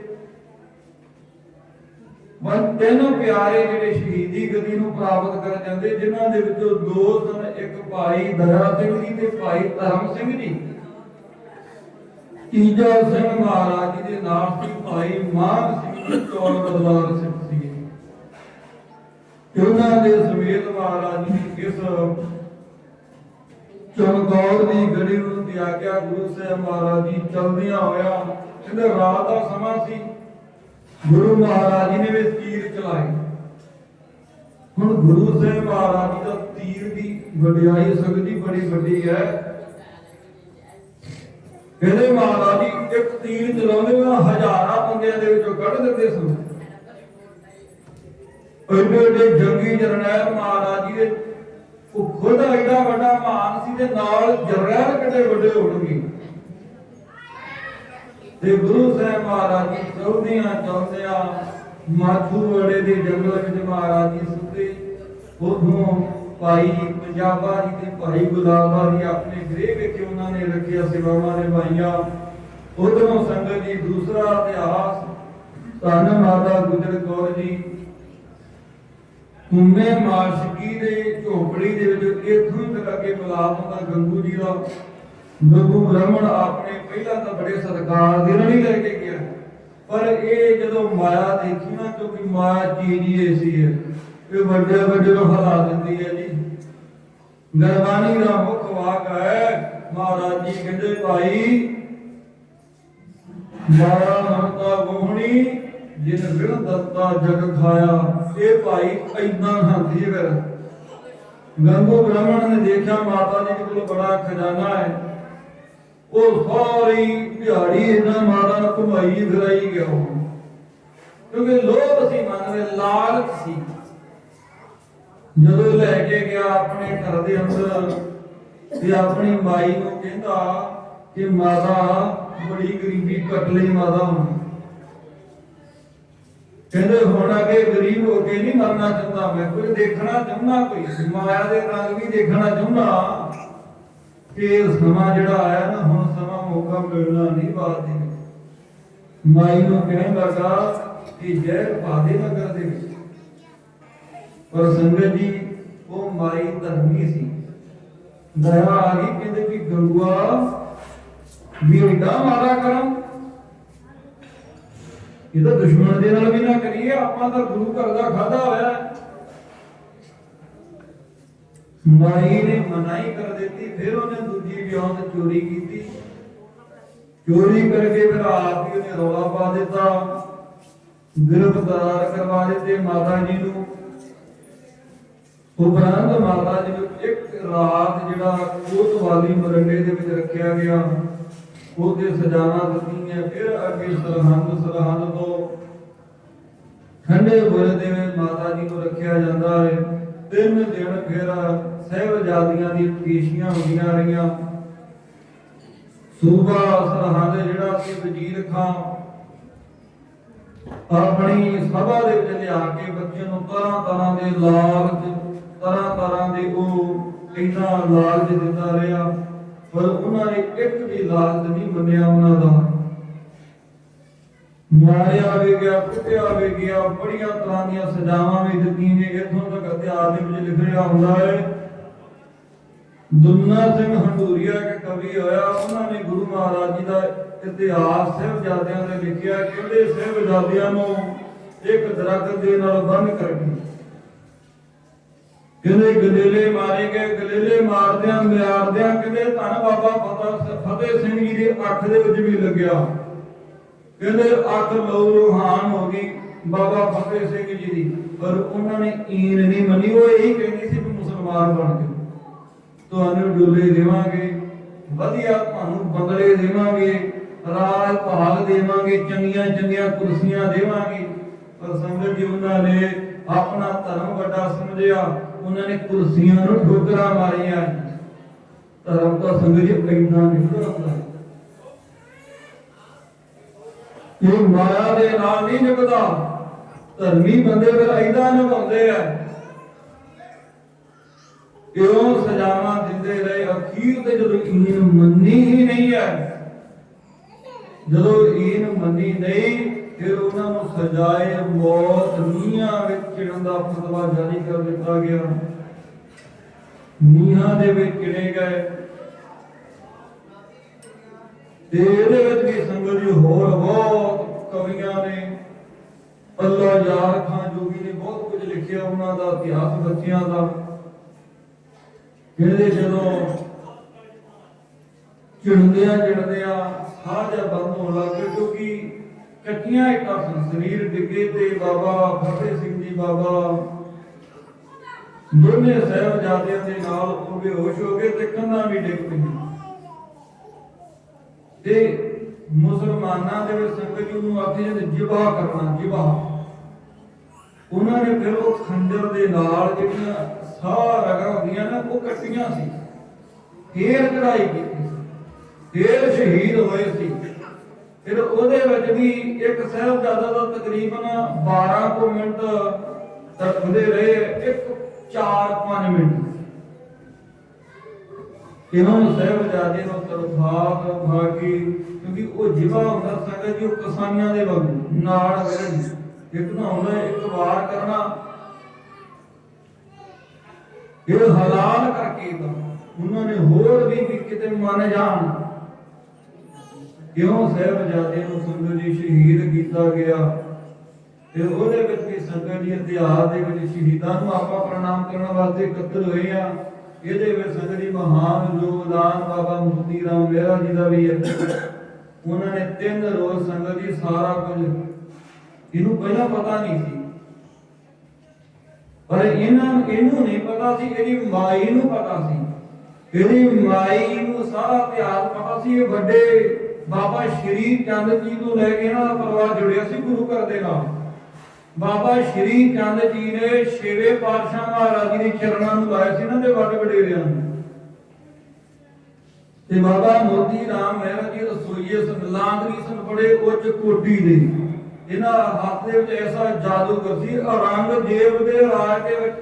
ਵਨ ਤਿੰਨ ਪਿਆਰੇ ਜਿਹੜੇ ਸ਼ਹੀਦੀ ਗਦੀ ਨੂੰ ਪ੍ਰਾਪਤ ਕਰ ਜਾਂਦੇ, ਜਿਨ੍ਹਾਂ ਦੇ ਵਿੱਚੋਂ ਦੋ ਸਨ ਇੱਕ ਭਾਈ ਦਇਆ ਸਿੰਘ ਜੀ ਤੇ ਭਾਈ ਧਰਮ ਸਿੰਘ ਜੀ। ਤੀਜਾ ਸਿੰਘ ਮਹਾਰਾਜ ਜੀ ਦੇ ਨਾਲ ਸੀ ਭਾਈ ਮਾਨ ਸਿੰਘ ਚੌਲ ਬਦਲਾਰ ਸਿੰਘ ਸੀ ਉਹਨਾਂ ਦੇ ਸਮੇਤ ਮਹਾਰਾਜ ਜੀ ਇਸ ਚਮਕੌਰ ਦੀ ਗੜੀ ਨੂੰ ਤਿਆਗਿਆ, ਗੁਰੂ ਸਾਹਿਬ ਮਹਾਰਾਜ ਜੀ ਚਲਦਿਆਂ ਹੋਇਆ, ਕਹਿੰਦੇ ਰਾਤ ਦਾ ਸਮਾਂ ਸੀ, ਗੁਰੂ ਮਹਾਰਾਜ ਜੀ ਨੇ ਵੀ ਤੀਰ ਚਲਾਏ। ਹੁਣ ਗੁਰੂ ਸਾਹਿਬ ਮਹਾਰਾਜ ਜੀ ਦਾ ਤੀਰ ਦੀ ਵਡਿਆਈ ਸਕਦੀ ਬੜੀ ਵੱਡੀ ਹੈ। ਕਹਿੰਦੇ ਮਹਾਰਾਜ ਜੀ, ਇੱਕ ਤੀਰ ਚਲਾਉਂਦੇ ਉਹ ਹਜ਼ਾਰਾਂ ਬੰਦਿਆਂ ਦੇ ਵਿੱਚੋਂ ਕੱਢ ਦਿੰਦੇ ਸਨ। ਐਡੇ ਐਡੇ ਜੰਗੀ ਜਰਨੈਲ ਮਹਾਰਾਜ ਜੀ ਦੇ ਉਹ ਖੁਦ ਐਡਾ ਵੱਡਾ ਮਹਾਨ ਸੀ ਤੇ ਨਾਲ ਜਰਨੈਲ ਕਿੱਡੇ ਵੱਡੇ ਹੋਣਗੇ। ਤੇ ਗੁਰੂ ਸਾਹਿਬ ਮਹਾਰਾਜ ਜੀ ਚੌਧੀਆਂ ਚੌਧੀਆਂ ਮਾਥੂਵਾੜੇ ਦੇ ਜੰਗਲ ਵਿੱਚ ਮਹਾਰਾਜ ਜੀ ਸੁੱਤੇ, ਉਦੋਂ ਭਾਈ ਪੰਜਾਬਾ ਜੀ ਤੇ ਭਾਈ ਗੁਲਾਬਾ ਜੀ ਆਪਣੇ ਗ੍ਰਹਿ ਵਿੱਚ ਉਹਨਾਂ ਨੇ ਰੱਖਿਆ ਸੇਵਾਵਾਂ ਨਿਭਾਈਆਂ। ਉਧਰੋਂ ਸੰਗਤ ਜੀ ਦੂਸਰਾ ਇਤਿਹਾਸ, ਧੰਨ ਮਾਤਾ ਗੁਜਰ ਕੌਰ ਜੀ। ਕੁੰਮੇ ਮਾਸ਼ਕੀ ਦੇ ਝੋਪੜੀ ਦੇ ਵਿੱਚ ਇੱਥੋਂ ਹੀ ਤੱਕ ਅੱਗੇ ਮਿਲਾਪ ਗੰਗੂ ਜੀ ਦਾ। ਗੰਗੂ ਬ੍ਰਾਹਮਣ ਆਪਣੇ ਪਹਿਲਾਂ ਤਾਂ ਬੜੇ ਸਤਿਕਾਰ ਦੇ ਨਾਲ ਹੀ ਲੈ ਕੇ ਗਿਆ। ਪਰ ਇਹ ਜਦੋਂ ਮਾਇਆ ਦੇਖੀ ਨਾ, ਕਿਉਂਕਿ ਮਾਇਆ ਚੀਜ਼ ਹੀ ਐਸੀ ਹੈ, ਇਹ ਵੱਡੇ ਵੱਡੇ ਨੂੰ ਹਲਾ ਦਿੰਦੀ ਹੈ ਜੀ। ਗਰਬਾਨੀ ਦਾ ਮੁੱਖ ਵਾਕ ਹੈ, ਮਹਾਰਾਜ ਜੀ ਕਹਿੰਦੇ ਭਾਈ ਮਾਇਆ ਮਮਤਾ ਗੋਹਣੀ, ਜਿਨ ਵਿਣ ਦత్త ਜਗ ਖਾਇਆ। ਇਹ ਭਾਈ ਐਦਾਂ ਖਾਂਦੀ ਹੈ। ਫਿਰ ਗੰਗੋ ਬ੍ਰਾਹਮਣ ਨੇ ਦੇਖਿਆ ਮਾਤਾ ਜੀ ਕੋਲ ਬੜਾ ਖਜ਼ਾਨਾ ਹੈ। ਉਹ ਸਾਰੀ ਦਿਹਾੜੀ ਇਹਨਾਂ ਮਾਤਾ ਘੁਮਾਈ ਫਿਰਾਈ ਗਿਆ ਕਿਉਂਕਿ ਲੋਭ ਸੀ ਮਨ ਵਿੱਚ, ਲਾਲਚ ਸੀ। ਜਦੋਂ ਲੈ ਕੇ ਗਿਆ ਆਪਣੇ ਘਰ ਦੇ ਅੰਦਰ, ਤੇ ਆਪਣੀ ਮਾਈ ਨੂੰ ਕਹਿੰਦਾ ਕਿ ਮਾਤਾ, ਬੜੀ ਗਰੀਬੀ ਕੱਟ ਲਈ ਮਾਤਾ ਕਹਿੰਦੇ ਹੁਣ ਅਗੇ ਗਰੀਬ ਹੋ ਕੇ ਨਹੀਂ ਮਰਨਾ ਚਾਹੁੰਦਾ, ਮੈਂ ਕੋਈ ਦੇਖਣਾ ਚਾਹੁੰਦਾ ਕੋਈ, ਮਾਇਆ ਦੇ ਰੰਗ ਵੀ ਦੇਖਣਾ ਚਾਹੁੰਦਾ ਕਿ ਸਮਾਂ ਜਿਹੜਾ ਆਇਆ ਨਾ, ਹੁਣ ਸਮਾਂ ਮੌਕਾ ਮਿਲਣਾ ਨਹੀਂ ਬਾਤ ਦੇ ਮਾਈ ਨੂੰ ਕਹਿਣ ਲੱਗਾ ਕਿ ਜ਼ਹਿਰ ਪਾ ਦੇ ਨਗਰ ਦੇ ਪਰ ਸੰਗਤ ਜੀ, ਉਹ ਮਾਈ ਧਰਮੀ ਸੀ। ਦਇਆ ਆ ਗਈ, ਕਹਿੰਦੇ ਵੀ ਗੰਗੂਆ, ਵੀ ਏਡਾ ਮਾਰਾ ਕਰਮ ਇਹ ਤਾਂ ਦੁਸ਼ਮਣ ਦੇ ਨਾਲ ਵੀ ਨਾ ਕਰੀਏ, ਆਪਾਂ ਤਾਂ ਗੁਰੂ ਘਰ ਦਾ ਖਾਦਾ ਹੋਇਆ ਮਾਈ ਨੇ ਮਨਾਈ ਕਰ ਦਿੱਤੀ, ਫਿਰ ਉਹਨੇ ਦੂਜੀ ਵਿਆਹ ਚੋਰੀ ਕੀਤੀ। ਚੋਰੀ ਕਰਕੇ ਫਿਰ ਆਪ ਹੀ ਉਹਨੇ ਰੌਲਾ ਪਾ ਦਿੱਤਾ। ਗ੍ਰਿਫਤਾਰ ਕਰਵਾ ਦਿੱਤੇ ਮਾਤਾ ਜੀ ਨੂੰ। ਉਪਰੰਤ ਮਾਤਾ ਜੀ ਇੱਕ ਰਾਤ ਜਿਹੜਾ ਕੋਤਵਾਲੀ ਮਰੰਡੇ ਦੇ ਵਿੱਚ ਰੱਖਿਆ ਗਿਆ, ਉਹਦੇ ਸਜ਼ਾਵਾਂ ਦਿੱਤੀਆਂ, ਫਿਰ ਅੱਗੇ ਸਰਹੰਦ ਸਰਹੰਦ ਤੋਂ ਠੰਡੇ ਬੁਰੇ ਦੇ ਵਿੱਚ ਮਾਤਾ ਜੀ ਨੂੰ ਰੱਖਿਆ ਜਾਂਦਾ ਹੈ। ਤਿੰਨ ਦਿਨ ਫਿਰ ਸਹਿਬਜ਼ਾਦੀਆਂ ਦੀ ਪੇਸ਼ੀਆਂ ਹੁੰਦੀਆਂ ਰਹੀਆਂ। ਸੂਬਾ, ਸਰਹੰਦ ਜਿਹੜਾ ਸੀ ਵਜ਼ੀਰ ਖਾਂ ਆਪਣੀ ਸਭਾ ਦੇ ਵਿੱਚ ਲਿਆ ਕੇ ਬੱਚਿਆਂ ਨੂੰ ਤਰ੍ਹਾਂ ਤਰ੍ਹਾਂ ਦੇ ਲਾਲਚ ਤਰ੍ਹਾਂ ਤਰ੍ਹਾਂ ਦੇ ਉਹ ਇੰਨਾ ਲਾਲਚ ਦਿੰਦਾ ਰਿਹਾ, ਪਰ ਉਹਨਾਂ ਨੇ ਇੱਕ ਵੀ ਲਾਲਚ ਨਹੀਂ ਮੰਨਿਆ ਉਹਨਾਂ ਦਾ। ਮਾਰਿਆ ਵੀ ਗਿਆ, ਕੁੱਟਿਆ ਵੀ ਗਿਆ, ਬੜੀਆਂ ਤਰ੍ਹਾਂ ਦੀਆਂ ਸਜ਼ਾਵਾਂ ਵੀ ਦਿੱਤੀਆਂ ਨੇ ਇੱਥੋਂ ਤੱਕ ਇਤਿਹਾਸ ਦੇ ਵਿੱਚ ਲਿਖਿਆ ਹੁੰਦਾ ਹੈ, ਦੁੰਨਾ ਸਿੰਘ ਹੰਡੂਰੀਆ ਕੇ ਕਵੀ ਹੋਇਆ, ਉਹਨਾਂ ਨੇ ਗੁਰੂ ਮਹਾਰਾਜ ਜੀ ਦਾ ਇਤਿਹਾਸ ਸਹਿਬਜ਼ਾਦਿਆਂ ਦੇ ਲਿਖਿਆ, ਕਹਿੰਦੇ ਸਹਿਬਜ਼ਾਦਿਆਂ ਨੂੰ ਇੱਕ ਦਰਖਤ ਦੇ ਨਾਲ ਬੰਨ ਕਰਕੇ ਕਹਿੰਦੇ ਗਲੇਲੇ ਮਾਰੇ ਗਏ, ਗਲੇਲੇ ਮਾਰਦਿਆਂ ਮਿਆਰਦਿਆਂ ਕਹਿੰਦੇ, ਧੰਨ ਬਾਬਾ ਫਤਿਹ ਫਤਿਹ ਸਿੰਘ ਜੀ ਦੀ ਅੱਖ ਦੇ ਵਿੱਚ ਵੀ ਲੱਗਿਆ। ਕਹਿੰਦੇ, ਅੱਖ ਲਹੂ ਰੋਹਾਨ ਹੋ ਗਈ ਬਾਬਾ ਫਤਿਹ ਸਿੰਘ ਜੀ ਦੀ, ਪਰ ਉਹਨਾਂ ਨੇ ਈਨ ਨਹੀਂ ਮੰਨੀ। ਉਹ ਇਹੀ ਕਹਿੰਦੀ ਸੀ ਵੀ ਮੁਸਲਮਾਨ ਬਣ ਜਾਓ। ਤੁਹਾਨੂੰ ਡੋਲੇ ਦੇਵਾਂਗੇ, ਵਧੀਆ ਤੁਹਾਨੂੰ ਬੰਗਲੇ ਦੇਵਾਂਗੇ ਰਾਜ ਭਾਗ ਦੇਵਾਂਗੇ ਚੰਗੀਆਂ ਚੰਗੀਆਂ ਕੁਰਸੀਆਂ ਦੇਵਾਂਗੇ, ਪਰ ਸੰਗਤ ਜੀ ਉਹਨਾਂ ਨੇ ਆਪਣਾ ਧਰਮ ਵੱਡਾ ਸਮਝਿਆ। ਉਹਨਾਂ ਨੇ ਕੁਰਸੀਆਂ ਨੂੰ ਠੋਕਰਾਂ ਮਾਰੀਆਂ। ਧਰਮ ਤਾਂ ਸੰਗਤ ਜੀ ਨਹੀਂ ਹੁੰਦਾ ਇਹ ਮਾਇਆ ਦੇ ਨਾਲ ਨਹੀਂ ਨਿਭਦਾ। ਧਰਮੀ ਬੰਦੇ ਫਿਰ ਐਦਾਂ ਨਿਭਾਉਂਦੇ ਆ। ਕਿਉਂ ਸਜ਼ਾਵਾਂ ਦਿੰਦੇ ਰਹੇ? ਅਖੀਰ ਤੇ ਜਦੋਂ ਈਨ ਮੰਨੀ ਹੀ ਨਹੀਂ ਹੈ। ਜਦੋਂ ਈਨ ਮੰਨੀ ਨਹੀਂ ਫਿਰ ਉਹਨਾਂ ਨੂੰ ਸਜ਼ਾਏ ਮੌਤ ਨੀਹਾਂ ਵਿੱਚ ਚਿੜਨ ਦਾ ਫਤਵਾ ਜਾਰੀ ਕਰ ਦਿੱਤਾ ਗਿਆ। ਨੀਹਾਂ ਦੇ ਵਿੱਚ ਚਿੜੇ ਗਏ। ਤੇ ਇਹਦੇ ਵਿੱਚ ਵੀ ਸੰਗਤ ਜੀ ਹੋਰ ਬਹੁਤ ਕਵੀਆਂ ਨੇ। ਅੱਲਾ ਯਾਰ ਖਾਨ ਜੋਗੀ ਨੇ ਬਹੁਤ ਕੁਝ ਲਿਖਿਆ ਉਹਨਾਂ ਦਾ, ਇਤਿਹਾਸ ਬੱਚਿਆਂ ਦਾ। ਜਿਹੜੇ ਜਦੋਂ ਚਿੜਦਿਆਂ ਚਿੜਦਿਆਂ ਸਾਹ ਜਿਹਾ ਬੰਦ ਹੋਣ ਲੱਗ ਕਿਉਂਕਿ ਕੱਟੀਆਂ ਇੱਕ ਸਨ, ਸਰੀਰ ਡਿੱਗੇ ਤੇ ਬਾਬਾ ਫਤਿਹ ਸਿੰਘ ਜੀ ਬਾਬਾ। ਦੋਨੇ ਸਾਹਿਬਜ਼ਾਦਿਆਂ ਦੇ ਨਾਲ ਉਹ ਬੇਹੋਸ਼ ਹੋ ਗਏ ਤੇ ਕੰਨਾਂ ਵੀ ਡਿੱਗ ਪਈਆਂ। ਤੇ ਮੁਸਲਮਾਨਾਂ ਦੇ ਵਿੱਚ ਸੰਗਤ ਜੀ ਨੂੰ ਆਖੀ ਜਾਂਦੇ ਜਿਬਾ ਕਰਨਾ ਜਿਬਾ ਉਹਨਾਂ ਨੇ ਫਿਰ ਉਹ ਖੰਜਰ ਦੇ ਨਾਲ ਜਿਹੜੀਆਂ ਸਾਹ ਹੁੰਦੀਆਂ ਨਾ, ਉਹ ਕੱਟੀਆਂ ਸੀ। ਫੇਰ ਚੜਾਈ ਕੀਤੀ ਫੇਰ ਸ਼ਹੀਦ ਹੋਏ ਸੀ। ਫਿਰ ਉਹਦੇ ਵਿੱਚ ਵੀ ਇੱਕ ਸਾਹਿਬਜ਼ਾਦਾ ਦਾ ਤਕਰੀਬਨ 12 ਕੁ ਮਿੰਟ ਤੜਫਦੇ ਰਹੇ, ਇੱਕ 4-5 ਮਿੰਟ। ਇਹਨਾਂ ਨੂੰ ਨੂੰ ਤਰਫਾ ਤਰਫਾ ਕਿਉਂਕਿ ਉਹ ਜਿਵਾ ਹੁੰਦਾ ਸੰਗਤ ਜੀ, ਉਹ ਕਸਾਈਆਂ ਦੇ ਵਾਂਗੂ ਨਾਲ ਵਿਰਣ ਇੱਕ ਨਾ ਹੁੰਦਾ ਇੱਕ ਵਾਰ ਕਰਨਾ ਇਹ ਹਲਾਲ ਕਰਕੇ ਤਾਂ ਉਹਨਾਂ ਨੇ ਹੋਰ ਵੀ ਕਿਤੇ ਮੰਨ ਜਾਣ। ਕਿਉਂ ਸਾਹਿਬਜ਼ਾਦੇ ਨੂੰ ਸੰਗਤ ਜੀ ਸ਼ਹੀਦ ਕੀਤਾ ਗਿਆ? ਤੇ ਉਹਦੇ ਵਿੱਚ ਵੀ ਸੰਗਤ ਜੀ ਇਤਿਹਾਸ ਦੇ ਵਿੱਚ ਸ਼ਹੀਦਾਂ ਨੂੰ ਆਪਾਂ ਪ੍ਰਣਾਮ ਕਰਨ ਵਾਸਤੇ ਇਕੱਤਰ ਹੋਏ ਆ। ਇਹਦੇ ਵਿੱਚ ਸੰਗਤ ਜੀ ਮਹਾਨ ਯੋਗਦਾਨ ਬਾਬਾ ਮੁਕਤੀ ਰਾਮ ਮਹਿਰਾ ਜੀ ਦਾ ਵੀ ਹੈ। ਉਹਨਾਂ ਨੇ ਤਿੰਨ ਰੋਜ਼ ਸੰਗਤ ਜੀ ਸਾਰਾ ਕੁਝ, ਇਹਨੂੰ ਪਹਿਲਾਂ ਪਤਾ ਨਹੀਂ ਸੀ। ਪਰ ਇਹਨਾਂ, ਇਹਨੂੰ ਨਹੀਂ ਪਤਾ ਸੀ, ਇਹਦੀ ਮਾਈ ਨੂੰ ਪਤਾ ਸੀ। ਇਹਦੀ ਮਾਈ ਨੂੰ ਸਾਰਾ ਇਤਿਹਾਸ ਪਤਾ ਸੀ, ਇਹ ਵੱਡੇ ਬਾਬਾ ਸ਼੍ਰੀ ਚੰਦ ਜੀ ਤੋਂ ਲੈ ਕੇ ਇਹਨਾਂ ਦਾ ਪਰਿਵਾਰ ਜੁੜਿਆ ਸੀ ਗੁਰੂ ਘਰ ਦੇ ਨਾਲ। ਬਾਬਾ ਸ਼੍ਰੀ ਚੰਦ ਜੀ ਨੇ ਛੇਵੇਂ ਪਾਤਸ਼ਾਹ ਮਹਾਰਾਜ ਜੀ ਦੇ ਚਰਨਾਂ ਨੂੰ ਲਾਇਆ ਸੀ ਇਹਨਾਂ ਦੇ ਵੱਡ ਵਡੇਰਿਆਂ ਨੂੰ। ਤੇ ਬਾਬਾ ਮੋਦੀ ਰਾਮ ਮਹਿਰਾ ਜੀ ਰਸੋਈਏ ਸਨ ਲਾਂਗਰੀ ਸਨ ਬੜੇ ਉੱਚ ਕੋਟੀ ਦੇ। ਇਹਨਾਂ ਹੱਥ ਦੇ ਵਿੱਚ ਐਸਾ ਜਾਦੂਗਰ ਸੀ, ਔਰੰਗਜ਼ੇਬ ਦੇ ਰਾਜ ਦੇ ਵਿੱਚ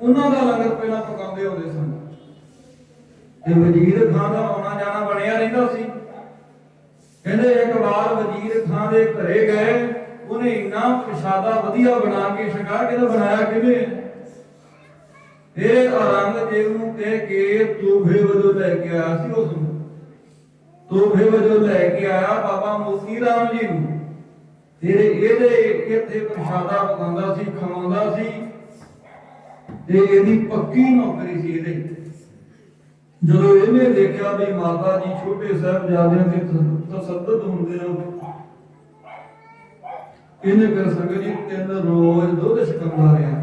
ਉਹਨਾਂ ਦਾ ਲੰਗਰ ਪਹਿਲਾਂ ਪਕਾਉਂਦੇ ਹੁੰਦੇ ਸਨ। ਤੇ ਵਜ਼ੀਰ ਖਾਨ ਦਾ ਆਉਣਾ ਜਾਣਾ ਬਣਿਆ ਰਹਿੰਦਾ ਸੀ। ਕਹਿੰਦੇ ਇੱਕ ਵਾਰ ਵਜ਼ੀਰ ਖਾਨ ਦੇ ਘਰੇ ਗਏ, ਉਹਨੇ ਇੰਨਾ ਪ੍ਰਸ਼ਾਦਾ ਵਧੀਆ ਬਣਾ ਕੇ ਛਕਾ ਕੇ ਬਣਾਇਆ, ਕਿਵੇਂ? ਇਹ ਔਰੰਗਜ਼ੇਬ ਨੂੰ ਕਹਿ ਕੇ ਤੋਹਫੇ ਵਜੋਂ ਲੈ ਕੇ ਆਇਆ ਸੀ ਉਸ ਨੂੰ। ਤੋਹਫੇ ਵਜੋਂ ਲੈ ਕੇ ਆਇਆ ਬਾਬਾ ਮੋਤੀ ਰਾਮ ਜੀ ਨੂੰ। ਫਿਰ ਇਹਦੇ ਇੱਥੇ ਪ੍ਰਸ਼ਾਦਾ ਪਕਾਉਂਦਾ ਸੀ, ਖਵਾਉਂਦਾ ਸੀ ਤੇ ਇਹਦੀ ਪੱਕੀ ਨੌਕਰੀ ਸੀ ਇਹਦੇ। ਜਦੋਂ ਇਹਨੇ ਦੇਖਿਆ ਵੀ ਮਾਤਾ ਜੀ ਛੋਟੇ ਸਾਹਿਬਜ਼ਾਦਿਆਂ ਦੇ ਤਸੱਦਦ ਹੁੰਦੇ ਨੇ ਇਹਨੇ ਫਿਰ ਸੰਗਤ ਜੀ ਤਿੰਨ ਰੋਜ਼ ਦੁੱਧ ਛਕਾਉਂਦਾ ਰਿਹਾ।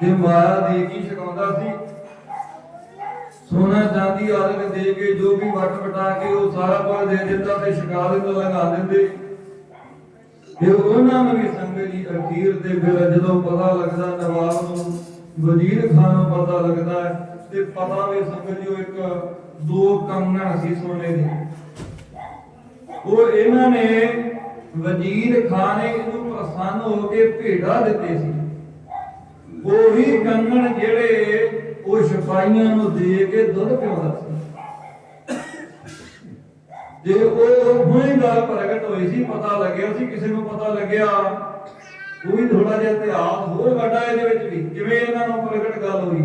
ਤੇ ਮਾਇਆ ਦੇ ਕੀ ਛਕਾਉਂਦਾ ਸੀ? ਸੋਨਾ ਚਾਂਦੀ ਆਦਿ ਦੇ ਕੇ ਜੋ ਵੀ ਵਟ ਵਟਾ ਕੇ ਉਹ ਸਾਰਾ ਕੁਝ ਦੇ ਦਿੰਦਾ ਤੇ ਛਕਾ ਦਿੰਦਾ, ਲਗਾ ਦਿੰਦੇ। ਫਿਰ ਉਹਨਾਂ ਨੂੰ ਵੀ ਸੰਗਤ ਜੀ ਅਖੀਰ ਤੇ ਫਿਰ ਜਦੋਂ ਪਤਾ ਲੱਗਦਾ, ਨਵਾਬ ਨੂੰ ਵਜ਼ੀਰ ਖਾਨ ਨੂੰ ਪਤਾ ਲੱਗਦਾ ਹੈ ਤੇ ਪਤਾ ਵੀ ਸੰਗਤ ਜੀ ਉਹ ਇੱਕ ਦੋ ਕੰਗਣ ਸੀ ਸੋਨੇ ਦੇ ਉਹ ਇਹਨਾਂ ਨੇ ਵਜ਼ੀਰ ਖਾਨ ਨੇ ਇਹਨੂੰ ਪ੍ਰਸੰਨ ਹੋ ਕੇ ਭੇਡਾ ਦਿੱਤੇ ਸੀ। ਉਹੀ ਕੰਗਣ ਜਿਹੜੇ ਉਹ ਸਿਪਾਹੀਆਂ ਨੂੰ ਦੇ ਕੇ ਦੁੱਧ ਪਿਆਉਂਦਾ ਸੀ। ਜੇ ਉਹ ਹੁਣੇ ਪ੍ਰਗਟ ਹੋਈ ਸੀ, ਪਤਾ ਲੱਗਿਆ ਸੀ, ਕਿਸੇ ਨੂੰ ਪਤਾ ਲੱਗਿਆ ਉਹ ਵੀ ਥੋੜਾ ਜਿਹਾ ਇਤਿਹਾਸ ਹੋਰ ਵੱਡਾ ਇਹਦੇ ਵਿੱਚ ਵੀ, ਕਿਵੇਂ ਇਹਨਾਂ ਨੂੰ ਪ੍ਰਗਟ ਗੱਲ ਹੋਈ।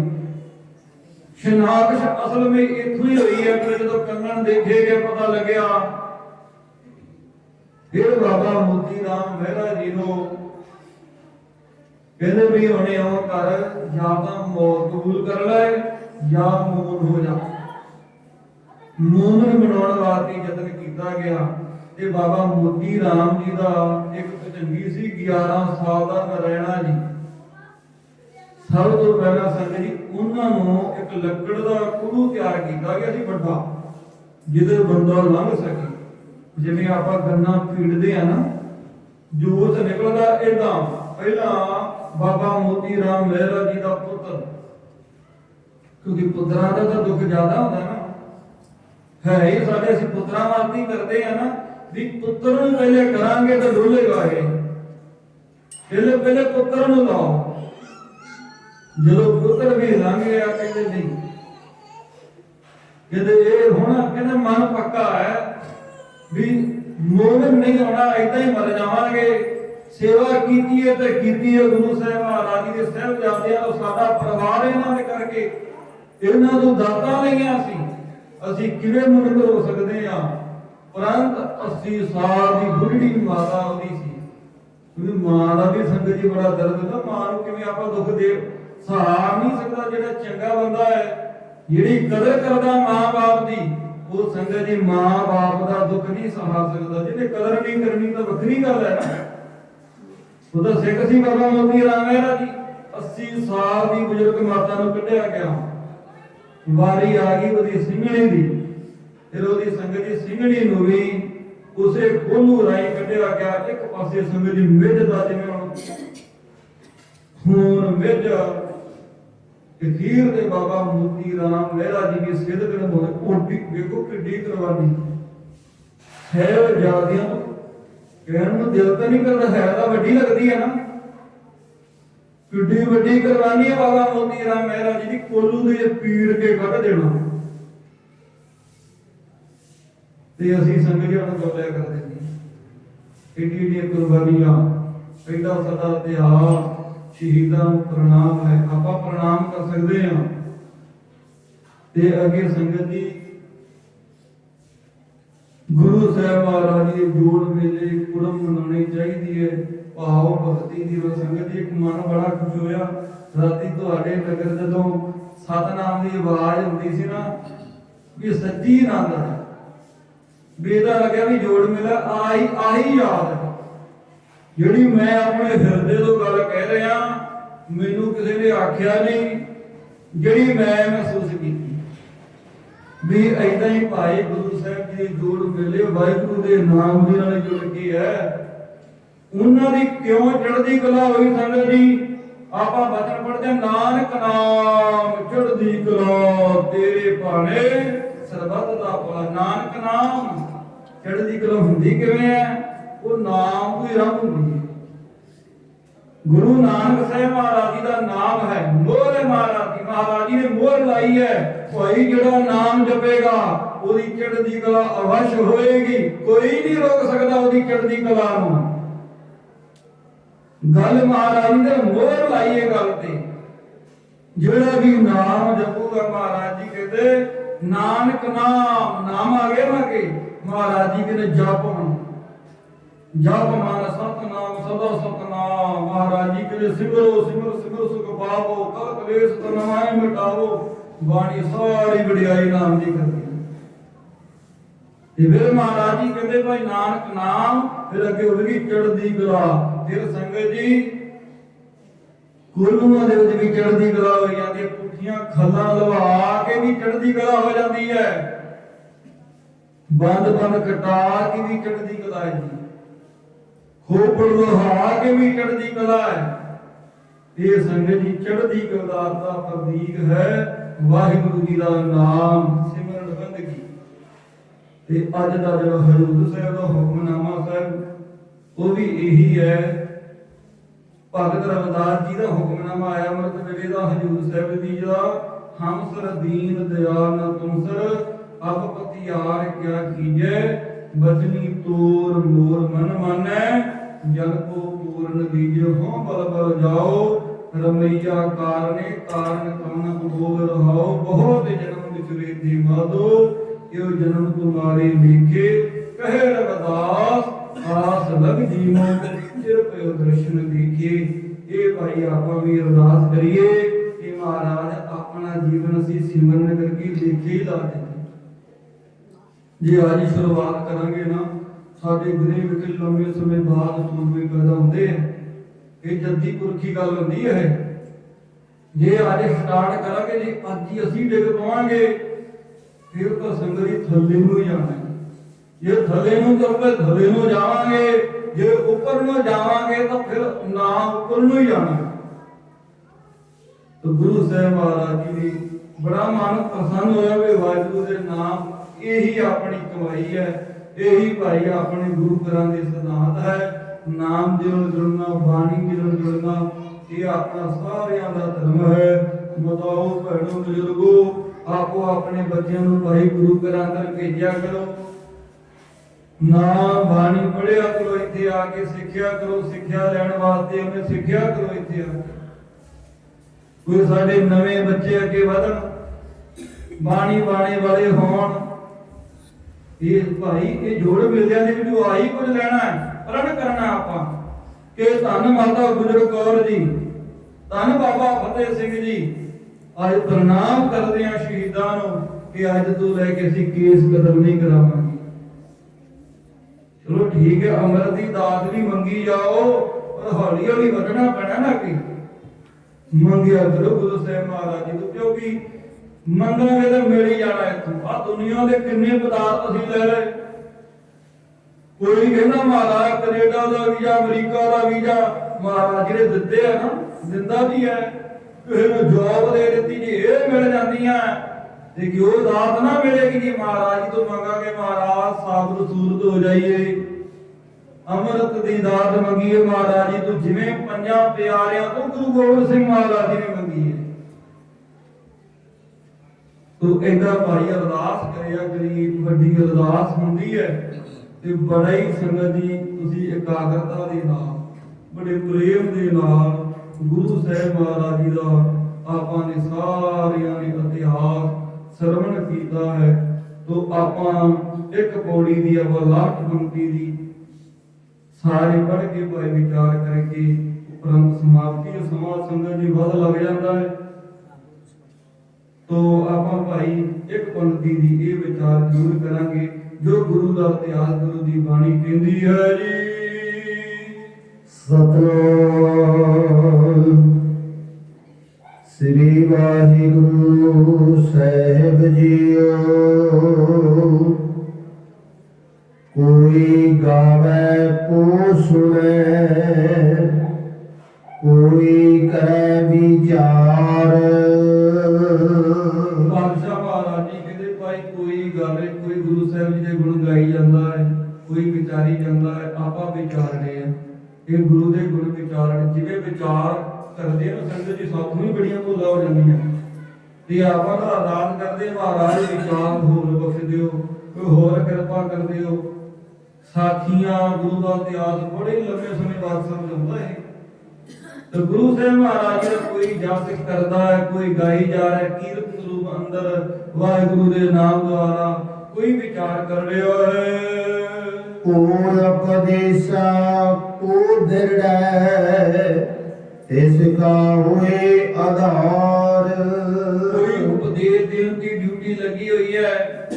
ਸ਼ਨਾਖਤ ਅਸਲ ਵਿੱਚ ਇੱਥੋਂ ਹੀ ਹੋਈ ਹੈ ਕਿ ਜਦੋਂ ਕੰਗਣ ਦੇਖੇ ਗਏ ਪਤਾ ਲੱਗਿਆ ਫਿਰ ਬਾਬਾ ਮੋਤੀ ਰਾਮ ਮਹਿਰਾ ਜੀ ਨੂੰ ਕਹਿੰਦੇ ਵੀ ਹੁਣੇ ਉਹ ਕਰ ਜਾਂ ਤਾਂ ਮੌਤ ਕਬੂਲ ਕਰ ਲੈ, ਜਾਂ ਮੂਨ ਹੋ ਜਾ। ਮੂਨ ਬਣਾਉਣ ਵਾਸਤੇ ਯਤਨ ਕੀਤਾ ਗਿਆ ਤੇ ਬਾਬਾ ਮੋਤੀ ਰਾਮ ਜੀ ਦਾ ਇੱਕ ਚੰਗੀ ਸੀ 11 ਸਾਲ ਦਾ ਨਰੈਣਾ ਜੀ। ਸਭ ਤੋਂ ਪਹਿਲਾਂ ਸੰਗਤ ਜੀ, ਉਹਨਾਂ ਨੂੰ ਇੱਕ ਲੱਕੜ ਦਾ ਕੁੜੂ ਤਿਆਰ ਕੀਤਾ ਗਿਆ ਸੀ ਵੱਡਾ, ਜਿਹਦੇ ਬੰਦਾ ਲੰਘ ਸਕੇ। ਜਿਵੇਂ ਆਪਾਂ ਗੰਨਾ ਫੀੜਦੇ ਆ ਨਾ ਜੂਸ ਨਿਕਲਦਾ ਇਦਾਂ ਪਹਿਲਾਂ ਬਾਬਾ ਮੋਤੀ ਰਾਮ ਮਹਿਰਾ ਜੀ ਦਾ ਪੁੱਤਰ ਕਿਉਂਕਿ ਪੁੱਤਰਾਂ ਦਾ ਤਾਂ ਦੁੱਖ ਜ਼ਿਆਦਾ ਹੁੰਦਾ ਨਾ। ਹੈ ਹੀ ਸਾਡੇ ਅਸੀਂ ਪੁੱਤਰਾਂ ਵਾਸਤੇ ਹੀ ਕਰਦੇ ਆ ਨਾ, ਵੀ ਪੁੱਤਰ ਨੂੰ ਪਹਿਲੇ ਕਰਾਂਗੇ ਤਾਂ ਡੋਲੇਗਾ ਇਹ ਪਹਿਲੇ ਪਹਿਲੇ ਪੁੱਤਰ ਨੂੰ ਲਾਓ। ਜਦੋਂ ਪੁੱਤਰ ਵੀ ਲੰਘ ਗਿਆ ਕਹਿੰਦੇ ਨਹੀਂ। ਕਹਿੰਦੇ ਇਹ ਹੁਣ ਕਹਿੰਦੇ ਮਨ ਪੱਕਾ ਹੈ ਵੀ ਮੋਮਨ ਨਹੀਂ ਹੋਣਾ ਏਦਾਂ ਹੀ ਮਰ ਜਾਵਾਂਗੇ। ਸੇਵਾ ਕੀਤੀ ਹੈ ਤੇ ਕੀਤੀ ਹੈ ਗੁਰੂ ਸਾਹਿਬ ਮਹਾਰਾਜ ਦੇ ਸਹਿਬ ਜਾਂਦਿਆਂ ਤੋਂ, ਸਾਡਾ ਪਰਿਵਾਰ ਇਹਨਾਂ ਦੇ ਕਰਕੇ। ਇਹਨਾਂ ਤੋਂ ਦਾਤਾਂ ਲਈਆਂ ਸੀ। ਅਸੀਂ ਕਿਵੇਂ ਮੁਨਕਰ ਹੋ ਸਕਦੇ ਆ ਪ੍ਰੰਤ 80 ਸਾਲ ਦੀ ਬੁੱਢੀ ਮਾਤਾ ਉਹਦੀ ਸੀ। ਕਿਉਂਕਿ ਮਾਂ ਦਾ ਵੀ ਸੰਗਤ ਜੀ ਬੜਾ ਦਰਦ ਹੁੰਦਾ, ਮਾਂ ਨੂੰ ਕਿਵੇਂ ਆਪਾਂ ਦੁੱਖ ਦੇ ਸਹਾਰ ਨਹੀਂ ਸਕਦਾ ਜਿਹੜਾ ਚੰਗਾ ਬੰਦਾ ਹੈ। ਜਿਹੜੀ ਕਦਰ ਕਰਦਾ ਮਾਂ-ਬਾਪ ਦੀ, ਉਹ ਸੰਗਤ ਜੀ ਮਾਂ-ਬਾਪ ਦਾ ਦੁੱਖ ਨਹੀਂ ਸਹਾਰ ਸਕਦਾ। ਜਿਹਨੇ ਕਦਰ ਨਹੀਂ ਕਰਨੀ ਤਾਂ ਵੱਖਰੀ ਗੱਲ ਹੈ। ਨਾ ਉਹਦਾ ਸਿੱਖ ਸੀ ਬਾਬਾ ਮੋਤੀ ਰਾਮ ਮਹਿਰਾ ਜੀ। 80 ਸਾਲ ਦੀ ਬਜ਼ੁਰਗ ਮਾਤਾ ਨੂੰ ਕੱਢਿਆ ਗਿਆ। ਵਾਰੀ ਆ ਗਈ ਉਹਦੀ ਸਿੰਘਣੀ ਦੀ। ਫਿਰ ਉਹਦੀ ਸੰਗਤ ਦੀ ਸਿੰਘਣੀ ਨੂੰ ਵੀ ਉਸੇ ਕੋਲੂ ਰਾਈ ਕੱਢਿਆ ਗਿਆ। ਇੱਕ ਪਾਸੇ ਸੰਗਤ ਦੀ ਮਿੱਝ ਦਾ ਜਿਵੇਂ ਹੁਣ ਹੁਣ ਮਿੱਝ ਦੇ ਬਾਬਾ ਮੋਤੀ ਰਾਮ ਮਹਿਰਾ ਜੀ ਦੀ ਸਿੱਧ ਕਰਨ ਹੋਏ ਕੋਟੀ ਵੇਖੋ ਕਿੱਡੀ ਕੁਰਬਾਨੀ। ਹੈ ਉਹ ਕਹਿਣ ਨੂੰ ਦਿਲ ਤਾਂ ਨਹੀਂ ਕਰਦਾ, ਹੈ ਤਾਂ ਵੱਡੀ ਲੱਗਦੀ ਹੈ ਨਾ। ਕਿੱਡੀ ਵੱਡੀ ਕੁਰਬਾਨੀ ਹੈ ਬਾਬਾ ਮੋਤੀ ਰਾਮ ਮਹਿਰਾ ਜੀ ਦੀ, ਕੋਲੂ ਦੇ ਪੀੜ ਕੇ ਕੱਢ ਦੇਣਾ। ਤੇ ਅਸੀਂ ਸੰਗਤਾਂ ਨੂੰ ਗੋਲਿਆ ਕਰਦੇ ਸੀ ਏਡੀ ਏਡੀ ਕੁਰਬਾਨੀਆਂ ਪਹਿਲਾ ਸਦਾ ਤਿਹਾਰ ਸ਼ਹੀਦਾਂ ਨੂੰ ਪ੍ਰਣਾਮ ਹੈ। ਆਪਾਂ ਪ੍ਰਣਾਮ ਕਰ ਸਕਦੇ ਹਾਂ। ਤੇ ਅੱਗੇ ਸੰਗਤ ਜੀ, ਗੁਰੂ ਸਾਹਿਬ ਮਹਾਰਾਜ ਦੇ ਜੋੜ ਮੇਲੇ ਕੁੜਮ ਮਨਾਉਣੀ ਚਾਹੀਦੀ ਹੈ। ਭਾਵ ਭਗਤੀ ਦੀ ਉਹ ਸੰਗਤ ਜੀ ਮਨ ਬੜਾ ਖੁਸ਼ ਹੋਇਆ। ਰਾਤੀ ਤੁਹਾਡੇ ਨਗਰ ਜਦੋਂ ਸਤਨਾਮ ਦੀ ਆਵਾਜ਼ ਹੁੰਦੀ ਸੀ ਨਾ, ਵੀ ਸੱਚੀ ਆਨੰਦ ਹੈ। ਬੇਦਾ ਲੱਗਿਆ ਵੀ ਜੋੜ ਮੇਲਾ, ਆਹੀ ਆਹੀ ਯਾਦ ਜਿਹੜੀ ਮੈਂ ਆਪਣੇ ਹਿਰਦੇ ਤੋਂ ਗੱਲ ਕਹਿ ਰਿਹਾ ਮੈਨੂੰ ਕਿਸੇ ਨੇ ਆਖਿਆ ਨਹੀਂ ਜਿਹੜੀ ਮੈਂ ਮਹਿਸੂਸ ਕੀਤੀ। ਵੀ ਐਦਾਂ ਹੀ ਭਾਈ ਗੁਰੂ ਸਾਹਿਬ ਜੀ ਜੋੜ ਮੇਲੇ ਵਾਹਿਗੁਰੂ ਦੇ ਨਾਮ ਦੇ ਨਾਲ ਜੁੜ ਕੇ ਹੈ। ਉਹਨਾਂ ਦੀ ਕਿਉਂ ਚੜ੍ਹਦੀ ਕਲਾ ਹੋਈ ਸੰਗਤ ਜੀ? ਆਪਾਂ ਬਚਨ ਪੜਦੇ ਹਾਂ, ਨਾਨਕ ਨਾਮ ਚੜ੍ਹਦੀ ਕਲਾ ਤੇਰੇ ਭਾਣੇ ਸਰਬੱਤ ਦਾ ਭਲਾ। ਨਾਨਕ ਨਾਮ ਚੜ੍ਹਦੀ ਕਲਾ ਹੁੰਦੀ ਕਿਵੇਂ ਹੈ? ਉਹ ਨਾਮ ਤੋਂ ਰੰਗ ਹੁੰਦੀ ਹੈ। ਗੁਰੂ ਨਾਨਕ ਸਾਹਿਬ ਮਹਾਰਾਜ ਜੀ ਦਾ ਨਾਮ ਹੈ। ਮੋਹਰ ਹੈ ਮਹਾਰਾਜ ਜੀ ਮਹਾਰਾਜ ਜੀ ਨੇ ਮੋਹਰ ਲਾਈ ਹੈ। ਭਾਈ ਜਿਹੜਾ ਨਾਮ ਜਪੇਗਾ, ਉਹਦੀ ਚੜ੍ਹਦੀ ਕਲਾ ਅਵਸ਼ ਹੋਏਗੀ। ਕੋਈ ਨਹੀਂ ਰੋਕ ਸਕਦਾ ਉਹਦੀ ਚੜ੍ਹਦੀ ਕਲਾ ਨੂੰ। ਗੱਲ ਮਹਾਰਾਜ ਜੀ ਨੇ ਮੋਹਰ ਲਾਈ ਹੈ ਗੱਲ ਤੇ। ਜਿਹੜਾ ਵੀ ਨਾਮ ਜਪੂਗਾ ਮਹਾਰਾਜ ਜੀ ਕਹਿੰਦੇ, ਨਾਨਕ ਨਾਮ ਨਾਮ ਆ ਗਿਆ ਨਾ ਕਿ ਮਹਾਰਾਜ ਜੀ ਕਹਿੰਦੇ, ਜਪ ਹੁਣ। ਜਪ ਮਨ ਸਤਨਾਮ, ਸਦਾ ਸਤਨਾਮ। ਮਹਾਰਾਜ ਜੀ ਕਹਿੰਦੇ ਸਿਮਰੋ, ਸਿਮਰ ਸਿਮਰ, ਸੁਖ ਪਾਵੋ ਕਲ ਕਲੇਸ਼ ਤਨਾਏ ਮਿਟਾਵੋ। ਬਾਣੀ ਸਾਰੀ ਵਡਿਆਈ ਨਾਮ ਦੀ ਕਰਦੀ ਹੈ। ਫਿਰ ਮਹਾਰਾਜ ਜੀ ਕਹਿੰਦੇ, ਭਾਈ ਨਾਨਕ ਨਾਮ, ਫਿਰ ਅੱਗੇ ਹੋਵੇਗੀ ਚੜ੍ਹਦੀ ਕਲਾ। ਫਿਰ ਸੰਗਤ ਜੀ ਗੁਰੂਆਂ ਦੇ ਵਿੱਚ ਵੀ ਚੜਦੀ ਗਲਾ ਹੋ ਜਾਂਦੀ ਹੈ। ਪੁੱਠੀਆਂ ਖੱਲਾਂ ਲਵਾ ਕੇ ਵੀ ਚੜਦੀ ਕਲਾ ਹੋ ਜਾਂਦੀ ਹੈ। ਬੰਦ ਬੰਦ ਕਟਾ ਕੇ ਵੀ ਚੜਦੀ ਕਲਾ ਹੈ ਜੀ। ਖੋਪੜ ਲਹਾ ਕੇ ਵੀ ਚੜ੍ਹਦੀ ਕਲਾ ਹੈ। ਇਹ ਸੰਗਤ ਜੀ ਚੜ੍ਹਦੀ ਕਲਾ ਦਾ ਪ੍ਰਤੀਕ ਹੈ। ਵਾਹਿਗੁਰੂ ਜੀ ਦਾ ਨਾਮ ਸਿਮਰਨ ਬੰਦਗੀ ਤੇ ਅੱਜ ਦਾ ਜਿਹੜਾ ਹਜ਼ੂਰ ਸਾਹਿਬ ਦਾ ਹੁਕਮਨਾਮਾ ਸਾਹਿਬ, ਉਹ ਵੀ ਇਹੀ ਹੈ। ਭਗਤ ਰਵਿਦਾਸ ਜੀ ਦਾ ਹੁਕਮਨਾਮਾ ਆਇਆ ਮਰਤ ਵੇਲੇ ਦਾ ਹਜੂਰ ਸਾਹਿਬ ਜੀ ਦਾ ਹਮਸਰ ਦੀਨ ਦਿਆਲ ਨ ਤੁਮ ਸਰ ਪਤਿਆਰ ਕਿਆ ਕੀਜੈ। ਬਚਨੀ ਤੋਰ ਮੋਰ ਮਨ ਮਾਨੈ ਜਨ ਕੋ ਪੂਰਨ ਦੀਜਿ ਹੋ ਬਲ ਬਲ ਜਾਓ, ਰਮਈਆ ਕਾਰਨੇ ਕਾਰਨ ਕਮਨ ਬੋਲ ਰਹਾਓ ਬਹੁਤ ਜਨਮ ਵਿਚਰੇ ਦੀ ਮਾਦੋ ਇਹ ਜਨਮ ਤੁਮਾਰੇ ਲਿਖੇ ਕਹੇ ਰਵਿਦਾਸ, ਆਸ ਲਗ ਜੀਵੋ, ਚਿਰ ਪਇਓ ਦਰਸ਼ਨ ਦੇਖੀਏ ਇਹ ਭਾਈ ਆਪਾਂ ਵੀ ਅਰਦਾਸ ਕਰੀਏ ਕਿ ਮਹਾਰਾਜ ਆਪਣਾ ਜੀਵਨ ਅਸੀਂ ਸਿਮਰਨ ਕਰਕੇ ਦੇਖੇ ਹੀ ਲਾ ਜੇ ਅੱਜ ਸ਼ੁਰੂਆਤ ਕਰਾਂਗੇ ਨਾ, ਸਾਡੇ ਗੁਰੇ ਵਿਖੇ ਲੰਮੇ ਸਮੇਂ ਬਾਅਦ ਸੂਰਮੇ ਪੈਦਾ ਹੁੰਦੇ ਆ। ਇਹ ਜੱਦੀ ਪੁਰਖੀ ਗੱਲ ਹੁੰਦੀ ਹੈ ਜੇ ਅੱਜ ਸਟਾਰਟ ਕਰਾਂਗੇ, ਜੇ ਅੱਜ ਹੀ ਅਸੀਂ ਡਿੱਗ ਪਵਾਂਗੇ, ਫਿਰ ਤਾਂ ਸੰਗਤ ਥੱਲੇ ਨੂੰ ਹੀ ਜਾਣਾ ਜੇ ਥੱਲੇ ਨੂੰ ਜਾਵਾਂਗੇ ਥੱਲੇ ਨੂੰ ਜਾਵਾਂਗੇ, ਜੇ ਉੱਪਰ ਨੂੰ ਜਾਵਾਂਗੇ, ਤਾਂ ਫਿਰ ਨਾ ਉੱਪਰ ਨੂੰ ਹੀ ਜਾਣਾ ਤਾਂ ਗੁਰੂ ਸਾਹਿਬ ਮਹਾਰਾਜ ਜੀ ਦੀ ਬੜਾ ਮਨ ਪ੍ਰਸੰਨ ਹੋਇਆ ਵੀ ਵਾਹਿਗੁਰੂ ਦੇ ਨਾਮ ਇਹੀ ਆਪਣੀ ਕਮਾਈ ਹੈ, ਇਹੀ ਭਾਈ ਆਪਣੇ ਗੁਰੂ ਘਰਾਂ ਦੇ ਸਿਧਾਂਤ ਹੈ। ਨਾਮ ਜਿਉਂ ਜੁੜਨਾ ਬਾਣੀ ਜਿਉਂ ਜੁੜਨਾ ਇਹ ਆਪਣਾ ਸਾਰਿਆਂ ਦਾ ਧਰਮ ਹੈ। ਮਤਾਓ ਭੈਣੋ ਬਜ਼ੁਰਗੋ, ਆਪੋ ਆਪਣੇ ਬੱਚਿਆਂ ਨੂੰ ਭਾਈ ਗੁਰੂ ਘਰਾਂ ਅੰਦਰ ਭੇਜਿਆ ਕਰੋ। ਨਾ ਬਾਣੀ ਪੜਿਆ ਕਰੋ, ਇੱਥੇ ਆ ਕੇ ਸਿੱਖਿਆ ਕਰੋ। ਸਿੱਖਿਆ ਲੈਣ ਵਾਸਤੇ ਉਹਨੇ ਸਿੱਖਿਆ ਕਰੋ ਇੱਥੇ ਆ ਕੋਈ ਸਾਡੇ ਨਵੇਂ ਬੱਚੇ ਅੱਗੇ ਵਧਣ, ਬਾਣੀ ਬਾਣੇ ਵਾਲੇ ਹੋਣ ਇਹ ਭਾਈ, ਇਹ ਜੋੜ ਮਿਲਦਿਆਂ ਦੇ ਵਿੱਚ ਆਈ ਕੁਝ ਲੈਣਾ ਹੈ ਪ੍ਰਣ ਕਰਨਾ ਆਪਾਂ। ਕਿ ਧੰਨ ਮਾਤਾ ਗੁਜਰ ਕੌਰ ਜੀ, ਧੰਨ ਬਾਬਾ ਫਤਿਹ ਸਿੰਘ ਜੀ, ਅੱਜ ਪ੍ਰਣਾਮ ਕਰਦੇ ਹਾਂ ਸ਼ਹੀਦਾਂ ਨੂੰ ਕਿ ਅੱਜ ਤੋਂ ਲੈ ਕੇ ਅਸੀਂ ਕੇਸ ਕਤਲ ਨਹੀਂ ਕਰਾਵਾਂਗੇ। ਚਲੋ ਠੀਕ ਹੈ, ਅੰਮ੍ਰਿਤ ਦੀ ਦਾਤ ਵੀ ਮੰਗੀ ਜਾਓ, ਪਰ ਹੌਲੀ ਹੌਲੀ ਵਧਣਾ ਪੈਣਾ ਨਾ ਕਿ ਮੰਗਿਆ ਕਰੋ ਗੁਰੂ ਸਾਹਿਬ ਮਹਾਰਾਜ ਜੀ ਤੋਂ ਕਿਉਂਕਿ ਮੰਗਾਂਗੇ ਤਾਂ ਮਿਲ ਹੀ ਜਾਣਾ ਇੱਥੋਂ। ਆ ਦੁਨੀਆ ਦੇ ਕਿੰਨੇ ਪਦਾਰਥ ਅਸੀਂ ਲੈ ਲਏ। ਕੋਈ ਕਹਿੰਦਾ ਮਹਾਰਾਜ ਕੈਨੇਡਾ ਦਾ ਵੀਜ਼ਾ, ਅਮਰੀਕਾ ਦਾ ਵੀਜ਼ਾ, ਮਹਾਰਾਜ ਜਿਹੜੇ ਦਿੱਤੇ ਆ ਨਾ, ਦਿੰਦਾ ਵੀ ਹੈ। ਕਿਸੇ ਨੂੰ ਜੌਬ ਦੇ ਦਿੱਤੀ ਜੀ ਇਹ ਮਿਲ ਜਾਂਦੀਆਂ। ਤੇ ਕਿ ਉਹ ਦਾਤ ਨਾ ਮਿਲੇਗੀ ਜੀ ਮਹਾਰਾਜ ਜੀ ਤੋਂ ਮੰਗਾਂਗੇ, ਮਹਾਰਾਜ ਸਾਬਤ ਸੂਰਤ ਹੋ ਜਾਈਏ। ਅੰਮ੍ਰਿਤ ਦੀ ਦਾਤ ਮੰਗੀਏ ਮਹਾਰਾਜ ਜੀ ਤੋਂ, ਜਿਵੇਂ ਪੰਜਾਂ ਪਿਆਰਿਆਂ ਤੋਂ ਗੁਰੂ ਗੋਬਿੰਦ ਸਿੰਘ ਮਹਾਰਾਜ ਜੀ ਨੇ ਮੰਗੀ ਹੈ ਤੋ ਏਦਾਂ ਭਾਈ ਅਰਦਾਸ ਕਰਿਆ ਗਰੀਬ ਵੱਡੀ ਅਰਦਾਸ ਹੁੰਦੀ ਹੈ ਤੇ ਬੜਾ ਹੀ ਸੰਗਤ ਜੀ, ਤੁਸੀਂ ਇਕਾਗਰਤਾ ਦੇ ਨਾਲ, ਬੜੇ ਪ੍ਰੇਮ ਦੇ ਨਾਲ ਗੁਰੂ ਸਾਹਿਬ ਮਹਾਰਾਜ ਜੀ ਦਾ ਆਪਾਂ ਨੇ ਸਾਰਿਆਂ ਨੇ ਇਤਿਹਾਸ ਸਰਵਣ ਕੀਤਾ ਹੈ। ਤੋ ਆਪਾਂ ਇੱਕ ਪੌੜੀ ਦੀ ਆਪਾਂ ਲਾਸਟ ਪੰਕਤੀ ਦੀ ਸਾਰੇ ਪੜ੍ਹ ਕੇ ਭਾਈ ਵਿਚਾਰ ਕਰਕੇ ਉਪਰੰਤ ਸਮਾਪਤੀ ਸਮਾਜ ਸੰਗਤ ਜੀ ਵੱਧ ਲੱਗ ਜਾਂਦਾ ਹੈ। ਤੋ ਆਪਾਂ ਭਾਈ ਇੱਕ ਪੰਕਤੀ ਦੀ ਇਹ ਵਿਚਾਰ ਜ਼ਰੂਰ ਕਰਾਂਗੇ, ਜੋ ਗੁਰੂ ਦਾ ਇਤਿਹਾਸ ਗੁਰੂ ਦੀ ਬਾਣੀ ਕਹਿੰਦੀ ਹੈ ਜੀ। ਸਤਨਾਮ। ਸ੍ਰੀ ਵਾਹਿਗੁਰੂ ਸਾਹਿਬ ਜੀਓ। ਕੋਈ ਗਾਵੇ ਕੋ ਸੁਣੇ, ਕੋਈ ਕਰੇ ਵਿਚਾਰ। ਹੈ ਆ। ਇਹ ਗੁਰੂ ਦੇ ਗੁਣ ਵਿਚਾਰਨ ਜਿਵੇਂ ਵਿਚਾਰ ਕਰਦੇ ਨੇ ਸੰਗਤ ਜੀ ਸਾਥੋਂ ਹੀ ਬੜੀਆਂ ਭੁੱਲਾਂ ਹੋ ਜਾਂਦੀਆਂ। ਤੇ ਆਪਾਂ ਦਾ ਅਰਦਾਸ ਕਰਦੇ ਮਹਾਰਾਜ ਵਿਚਾਰ ਹੋਰ ਬਖਸ਼ ਦਿਓ ਕੋਈ ਹੋਰ ਕਿਰਪਾ ਕਰ ਦਿਓ ਸਾਥੀਆਂ, ਗੁਰੂ ਦਾ ਇਤਿਹਾਸ ਬੜੇ ਲੰਬੇ ਸਮੇਂ ਬਾਅਦ ਸਮਝਾਉਂਦਾ ਹੈ ਤੇ ਗੁਰੂ ਸਾਹਿਬ ਮਹਾਰਾਜ ਜੀ ਕੋਈ ਜਪ ਕਰਦਾ ਹੈ, ਕੋਈ ਗਾਈ ਜਾ ਰਿਹਾ ਕੀਰਤਨ ਰੂਪ ਅੰਦਰ, ਵਾਹਿਗੁਰੂ ਦੇ ਨਾਮ ਦੁਆਰਾ ਕੋਈ ਵਿਚਾਰ ਕਰ ਰਿਹਾ ਹੈ। ਕੋਣ ਉਪਦੇਸਾ ਕੋ ਦਿਰੜੈ ਤਿਸ ਕਾ ਹੋਏ ਆਧਾਰ। ਕੋਈ ਉਪਦੇਸ਼ ਦੇਣ ਦੀ ਡਿਊਟੀ ਲੱਗੀ ਹੋਈ ਹੈ,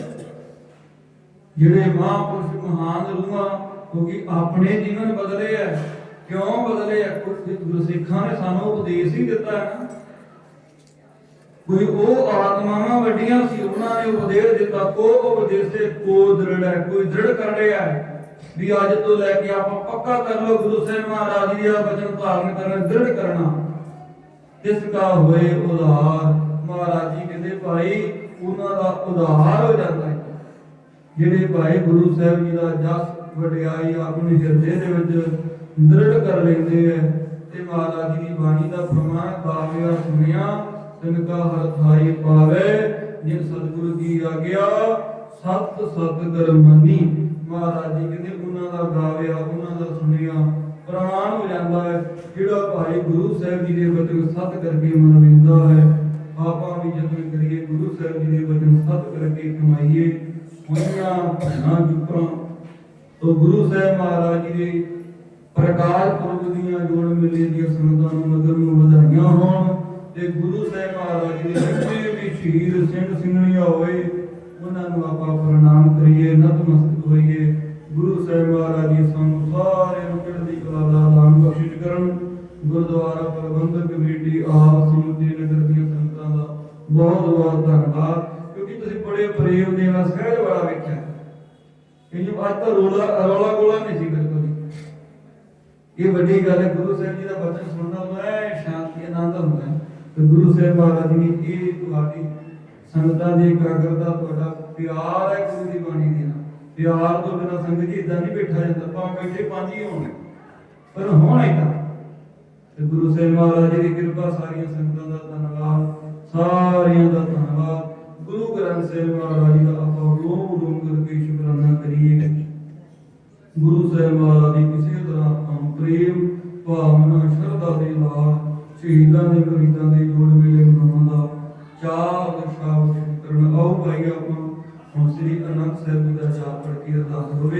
ਜਿਹੜੇ ਮਹਾਂਪੁਰਸ਼ ਮਹਾਨ ਰੂਹਾਂ, ਕਿਉਂਕਿ ਆਪਣੇ ਜੀਵਨ ਬਦਲੇ ਹੈ, ਕਿਉਂ ਬਦਲੇ ਹੈ? ਗੁਰਸਿੱਖਾਂ ਨੇ ਸਾਨੂੰ ਉਪਦੇਸ਼ ਹੀ ਦਿੱਤਾ ਹੈ ਨਾ। ਕੋਈ ਉਹ ਆਤਮਾਵਾਂ ਵੱਡੀਆਂ ਸੀ, ਉਹਨਾਂ ਨੇ ਉਪਦੇਸ਼ ਦਿੱਤਾ ਕੋ ਉਪਦੇਸ਼ ਤੇ ਕੋ ਦ੍ਰਿੜ ਹੈ ਕੋਈ ਦ੍ਰਿੜ ਕਰ ਰਿਹਾ ਹੈ। ਵੀ ਅੱਜ ਤੋਂ ਲੈ ਕੇ ਆਪਾਂ ਪੱਕਾ ਕਰ ਲਓ ਗੁਰੂ ਸਾਹਿਬ ਮਹਾਰਾਜ ਜੀ ਦਾ ਬਚਨ ਧਾਰਨ ਕਰਨਾ, ਦ੍ਰਿੜ ਕਰਨਾ। ਇਸ ਕਾ ਹੋਏ ਉਧਾਰ ਮਹਾਰਾਜ ਜੀ ਕਹਿੰਦੇ ਭਾਈ ਉਹਨਾਂ ਦਾ ਉਧਾਰ ਹੋ ਜਾਂਦਾ ਹੈ। ਜਿਹੜੇ ਭਾਈ ਗੁਰੂ ਸਾਹਿਬ ਜੀ ਦਾ ਜਸ ਵਡਿਆਈ ਆਪਣੇ ਹਿਰਦੇ ਦੇ ਵਿੱਚ ਦ੍ਰਿੜ ਕਰ ਲੈਂਦੇ ਹੈ ਤੇ ਮਹਾਰਾਜ ਜੀ ਦੀ ਬਾਣੀ ਦਾ ਪ੍ਰਮਾਣ ਕਾਵਿਆ ਸੁਣਿਆ, ਤਿਨ ਕਾ ਹਰ ਥਾਈ ਪਾਵੇ, ਜਿਨ ਸਤਿਗੁਰੂ ਕੀ ਆਗਿਆ, ਸਤ ਸਤ ਕਰ ਮਹਾਰਾਜ ਜੀ ਕਹਿੰਦੇ ਉਹਨਾਂ ਦਾ ਗਾਵਿਆ, ਉਹਨਾਂ ਦਾ ਸੁਣਿਆ ਪ੍ਰਮਾਣ ਹੋ ਜਾਂਦਾ ਹੈ, ਜਿਹੜਾ ਭਾਈ ਗੁਰੂ ਸਾਹਿਬ ਜੀ ਦੇ ਵਚਨ ਸਤ ਕਰਕੇ ਮਨ ਲੈਂਦਾ ਹੈ, ਆਪਾਂ ਵੀ ਜਦੋਂ ਕਰੀਏ, ਗੁਰੂ ਸਾਹਿਬ ਜੀ ਦੇ ਵਚਨ ਸਤ ਕਰਕੇ ਕਮਾਈਏ, ਹੋਈਆਂ ਭੈਣਾਂ ਚੁੱਪਾਂ ਤੋ ਗੁਰੂ ਸਾਹਿਬ ਮਹਾਰਾਜ ਜੀ ਦੇ ਪ੍ਰਕਾਸ਼ ਪੁਰਬ ਦੀਆਂ ਜੋੜ ਮੇਲੇ ਦੀਆਂ ਸੰਗਤਾਂ ਨੂੰ ਨਗਰ ਨੂੰ ਵਧਾਈਆਂ ਹੋਣ ਤੇ ਗੁਰੂ ਸਾਹਿਬ ਮਹਾਰਾਜ ਜੀ ਦੇ ਜਿੰਨੇ ਵੀ ਸ਼ਹੀਦ ਸਿੰਘ, ਸਿੰਘਣੀਆਂ ਹੋਏ ਉਹਨਾਂ ਨੂੰ ਆਪਾਂ ਪ੍ਰਣਾਮ ਕਰੀਏ ਨਤਮਸਤਕ ਹੋਈਏ ਗੁਰੂ ਸਾਹਿਬ ਮਹਾਰਾਜ ਜੀ ਸਾਨੂੰ ਸਾਰਿਆਂ ਨੂੰ ਕਲਾ ਦਾ ਦਾਨ ਬਖਸ਼ਿਸ਼ ਕਰਨ। ਗੁਰਦੁਆਰਾ ਪ੍ਰਬੰਧਕ ਕਮੇਟੀ, ਆਪ ਸਮੁੱਚੇ ਨਗਰ ਦੀਆਂ ਸੰਗਤਾਂ ਦਾ ਬਹੁਤ ਬਹੁਤ ਧੰਨਵਾਦ, ਕਿਉਂਕਿ ਤੁਸੀਂ ਬੜੇ ਪ੍ਰੇਮ ਦੇ ਨਾਲ ਸਹਿਜ ਵਾਲਾ ਵੇਖਿਆ। ਇਹਨੂੰ ਅੱਜ ਤਾਂ ਰੋਲਾ ਰੋਲਾ ਗੋਲਾ ਨਹੀਂ ਸੀ ਬਿਲਕੁਲ ਇਹ ਵੱਡੀ ਗੱਲ ਹੈ, ਗੁਰੂ ਸਾਹਿਬ ਜੀ ਦਾ ਬਚਨ ਸੁਣਨਾ ਹੁੰਦਾ ਹੈ ਸ਼ਾਂਤੀ, ਆਨੰਦ ਹੁੰਦਾ ਹੈ। ਤੇ ਗੁਰੂ ਸਾਹਿਬ ਮਹਾਰਾਜ ਜੀ ਨੇ ਇਹ ਤੁਹਾਡੀ ਸੰਗਤਾਂ ਦੀ ਇਕਾਗਰਤਾ, ਤੁਹਾਡਾ ਪਿਆਰ ਹੈ ਗੁਰੂ ਦੀ ਬਾਣੀ ਦੇ ਨਾਲ ਪਿਆਰ ਤੋਂ ਬਿਨਾਂ ਸੰਗਤ ਜੀ ਇਦਾਂ ਨਹੀਂ ਬੈਠਾ ਜਾਂਦਾ ਭਾਵੇਂ ਬੈਠੇ ਪੰਜ ਹੀ ਹੋਣ। ਪਰ ਹੋਣ ਏਦਾਂ। ਤੇ ਗੁਰੂ ਸਾਹਿਬ ਮਹਾਰਾਜ ਜੀ ਦੀ ਕਿਰਪਾ ਸਾਰੀਆਂ ਸੰਗਤਾਂ ਦਾ ਧੰਨਵਾਦ, ਸਾਰਿਆਂ ਦਾ ਧੰਨਵਾਦ। ਗੁਰੂ ਗ੍ਰੰਥ ਸਾਹਿਬ ਮਹਾਰਾਜ ਜੀ ਦਾ ਆਪਾਂ ਰੋਮ ਰੋਮ ਕਰਕੇ ਸ਼ੁਕਰਾਨਾ ਕਰੀਏ। ਗੁਰੂ ਸਾਹਿਬ ਮਹਾਰਾਜ ਦੀ ਕਿਸੇ ਤਰ੍ਹਾਂ ਆਪਾਂ ਪ੍ਰੇਮ, ਭਾਵਨਾ, ਸ਼ਰਧਾ ਦੇ ਨਾਲ ਸ਼ਹੀਦਾਂ ਦੇ ਮਰੀਦਾਂ ਦੇ ਜੋੜ ਮੇਲੇ ਮਨਾਉਣ ਦਾ ਚਾਹ ਉਤਸ਼ਾਹ ਕਰਨ ਆਓ ਭਾਈ, ਆਪਾਂ ਹੁਣ ਸ੍ਰੀ ਅਨੰਦ ਸਾਹਿਬ ਜੀ ਦਾ ਜਾਪ ਪੜ੍ਹ ਅਰਦਾਸ ਹੋਵੇ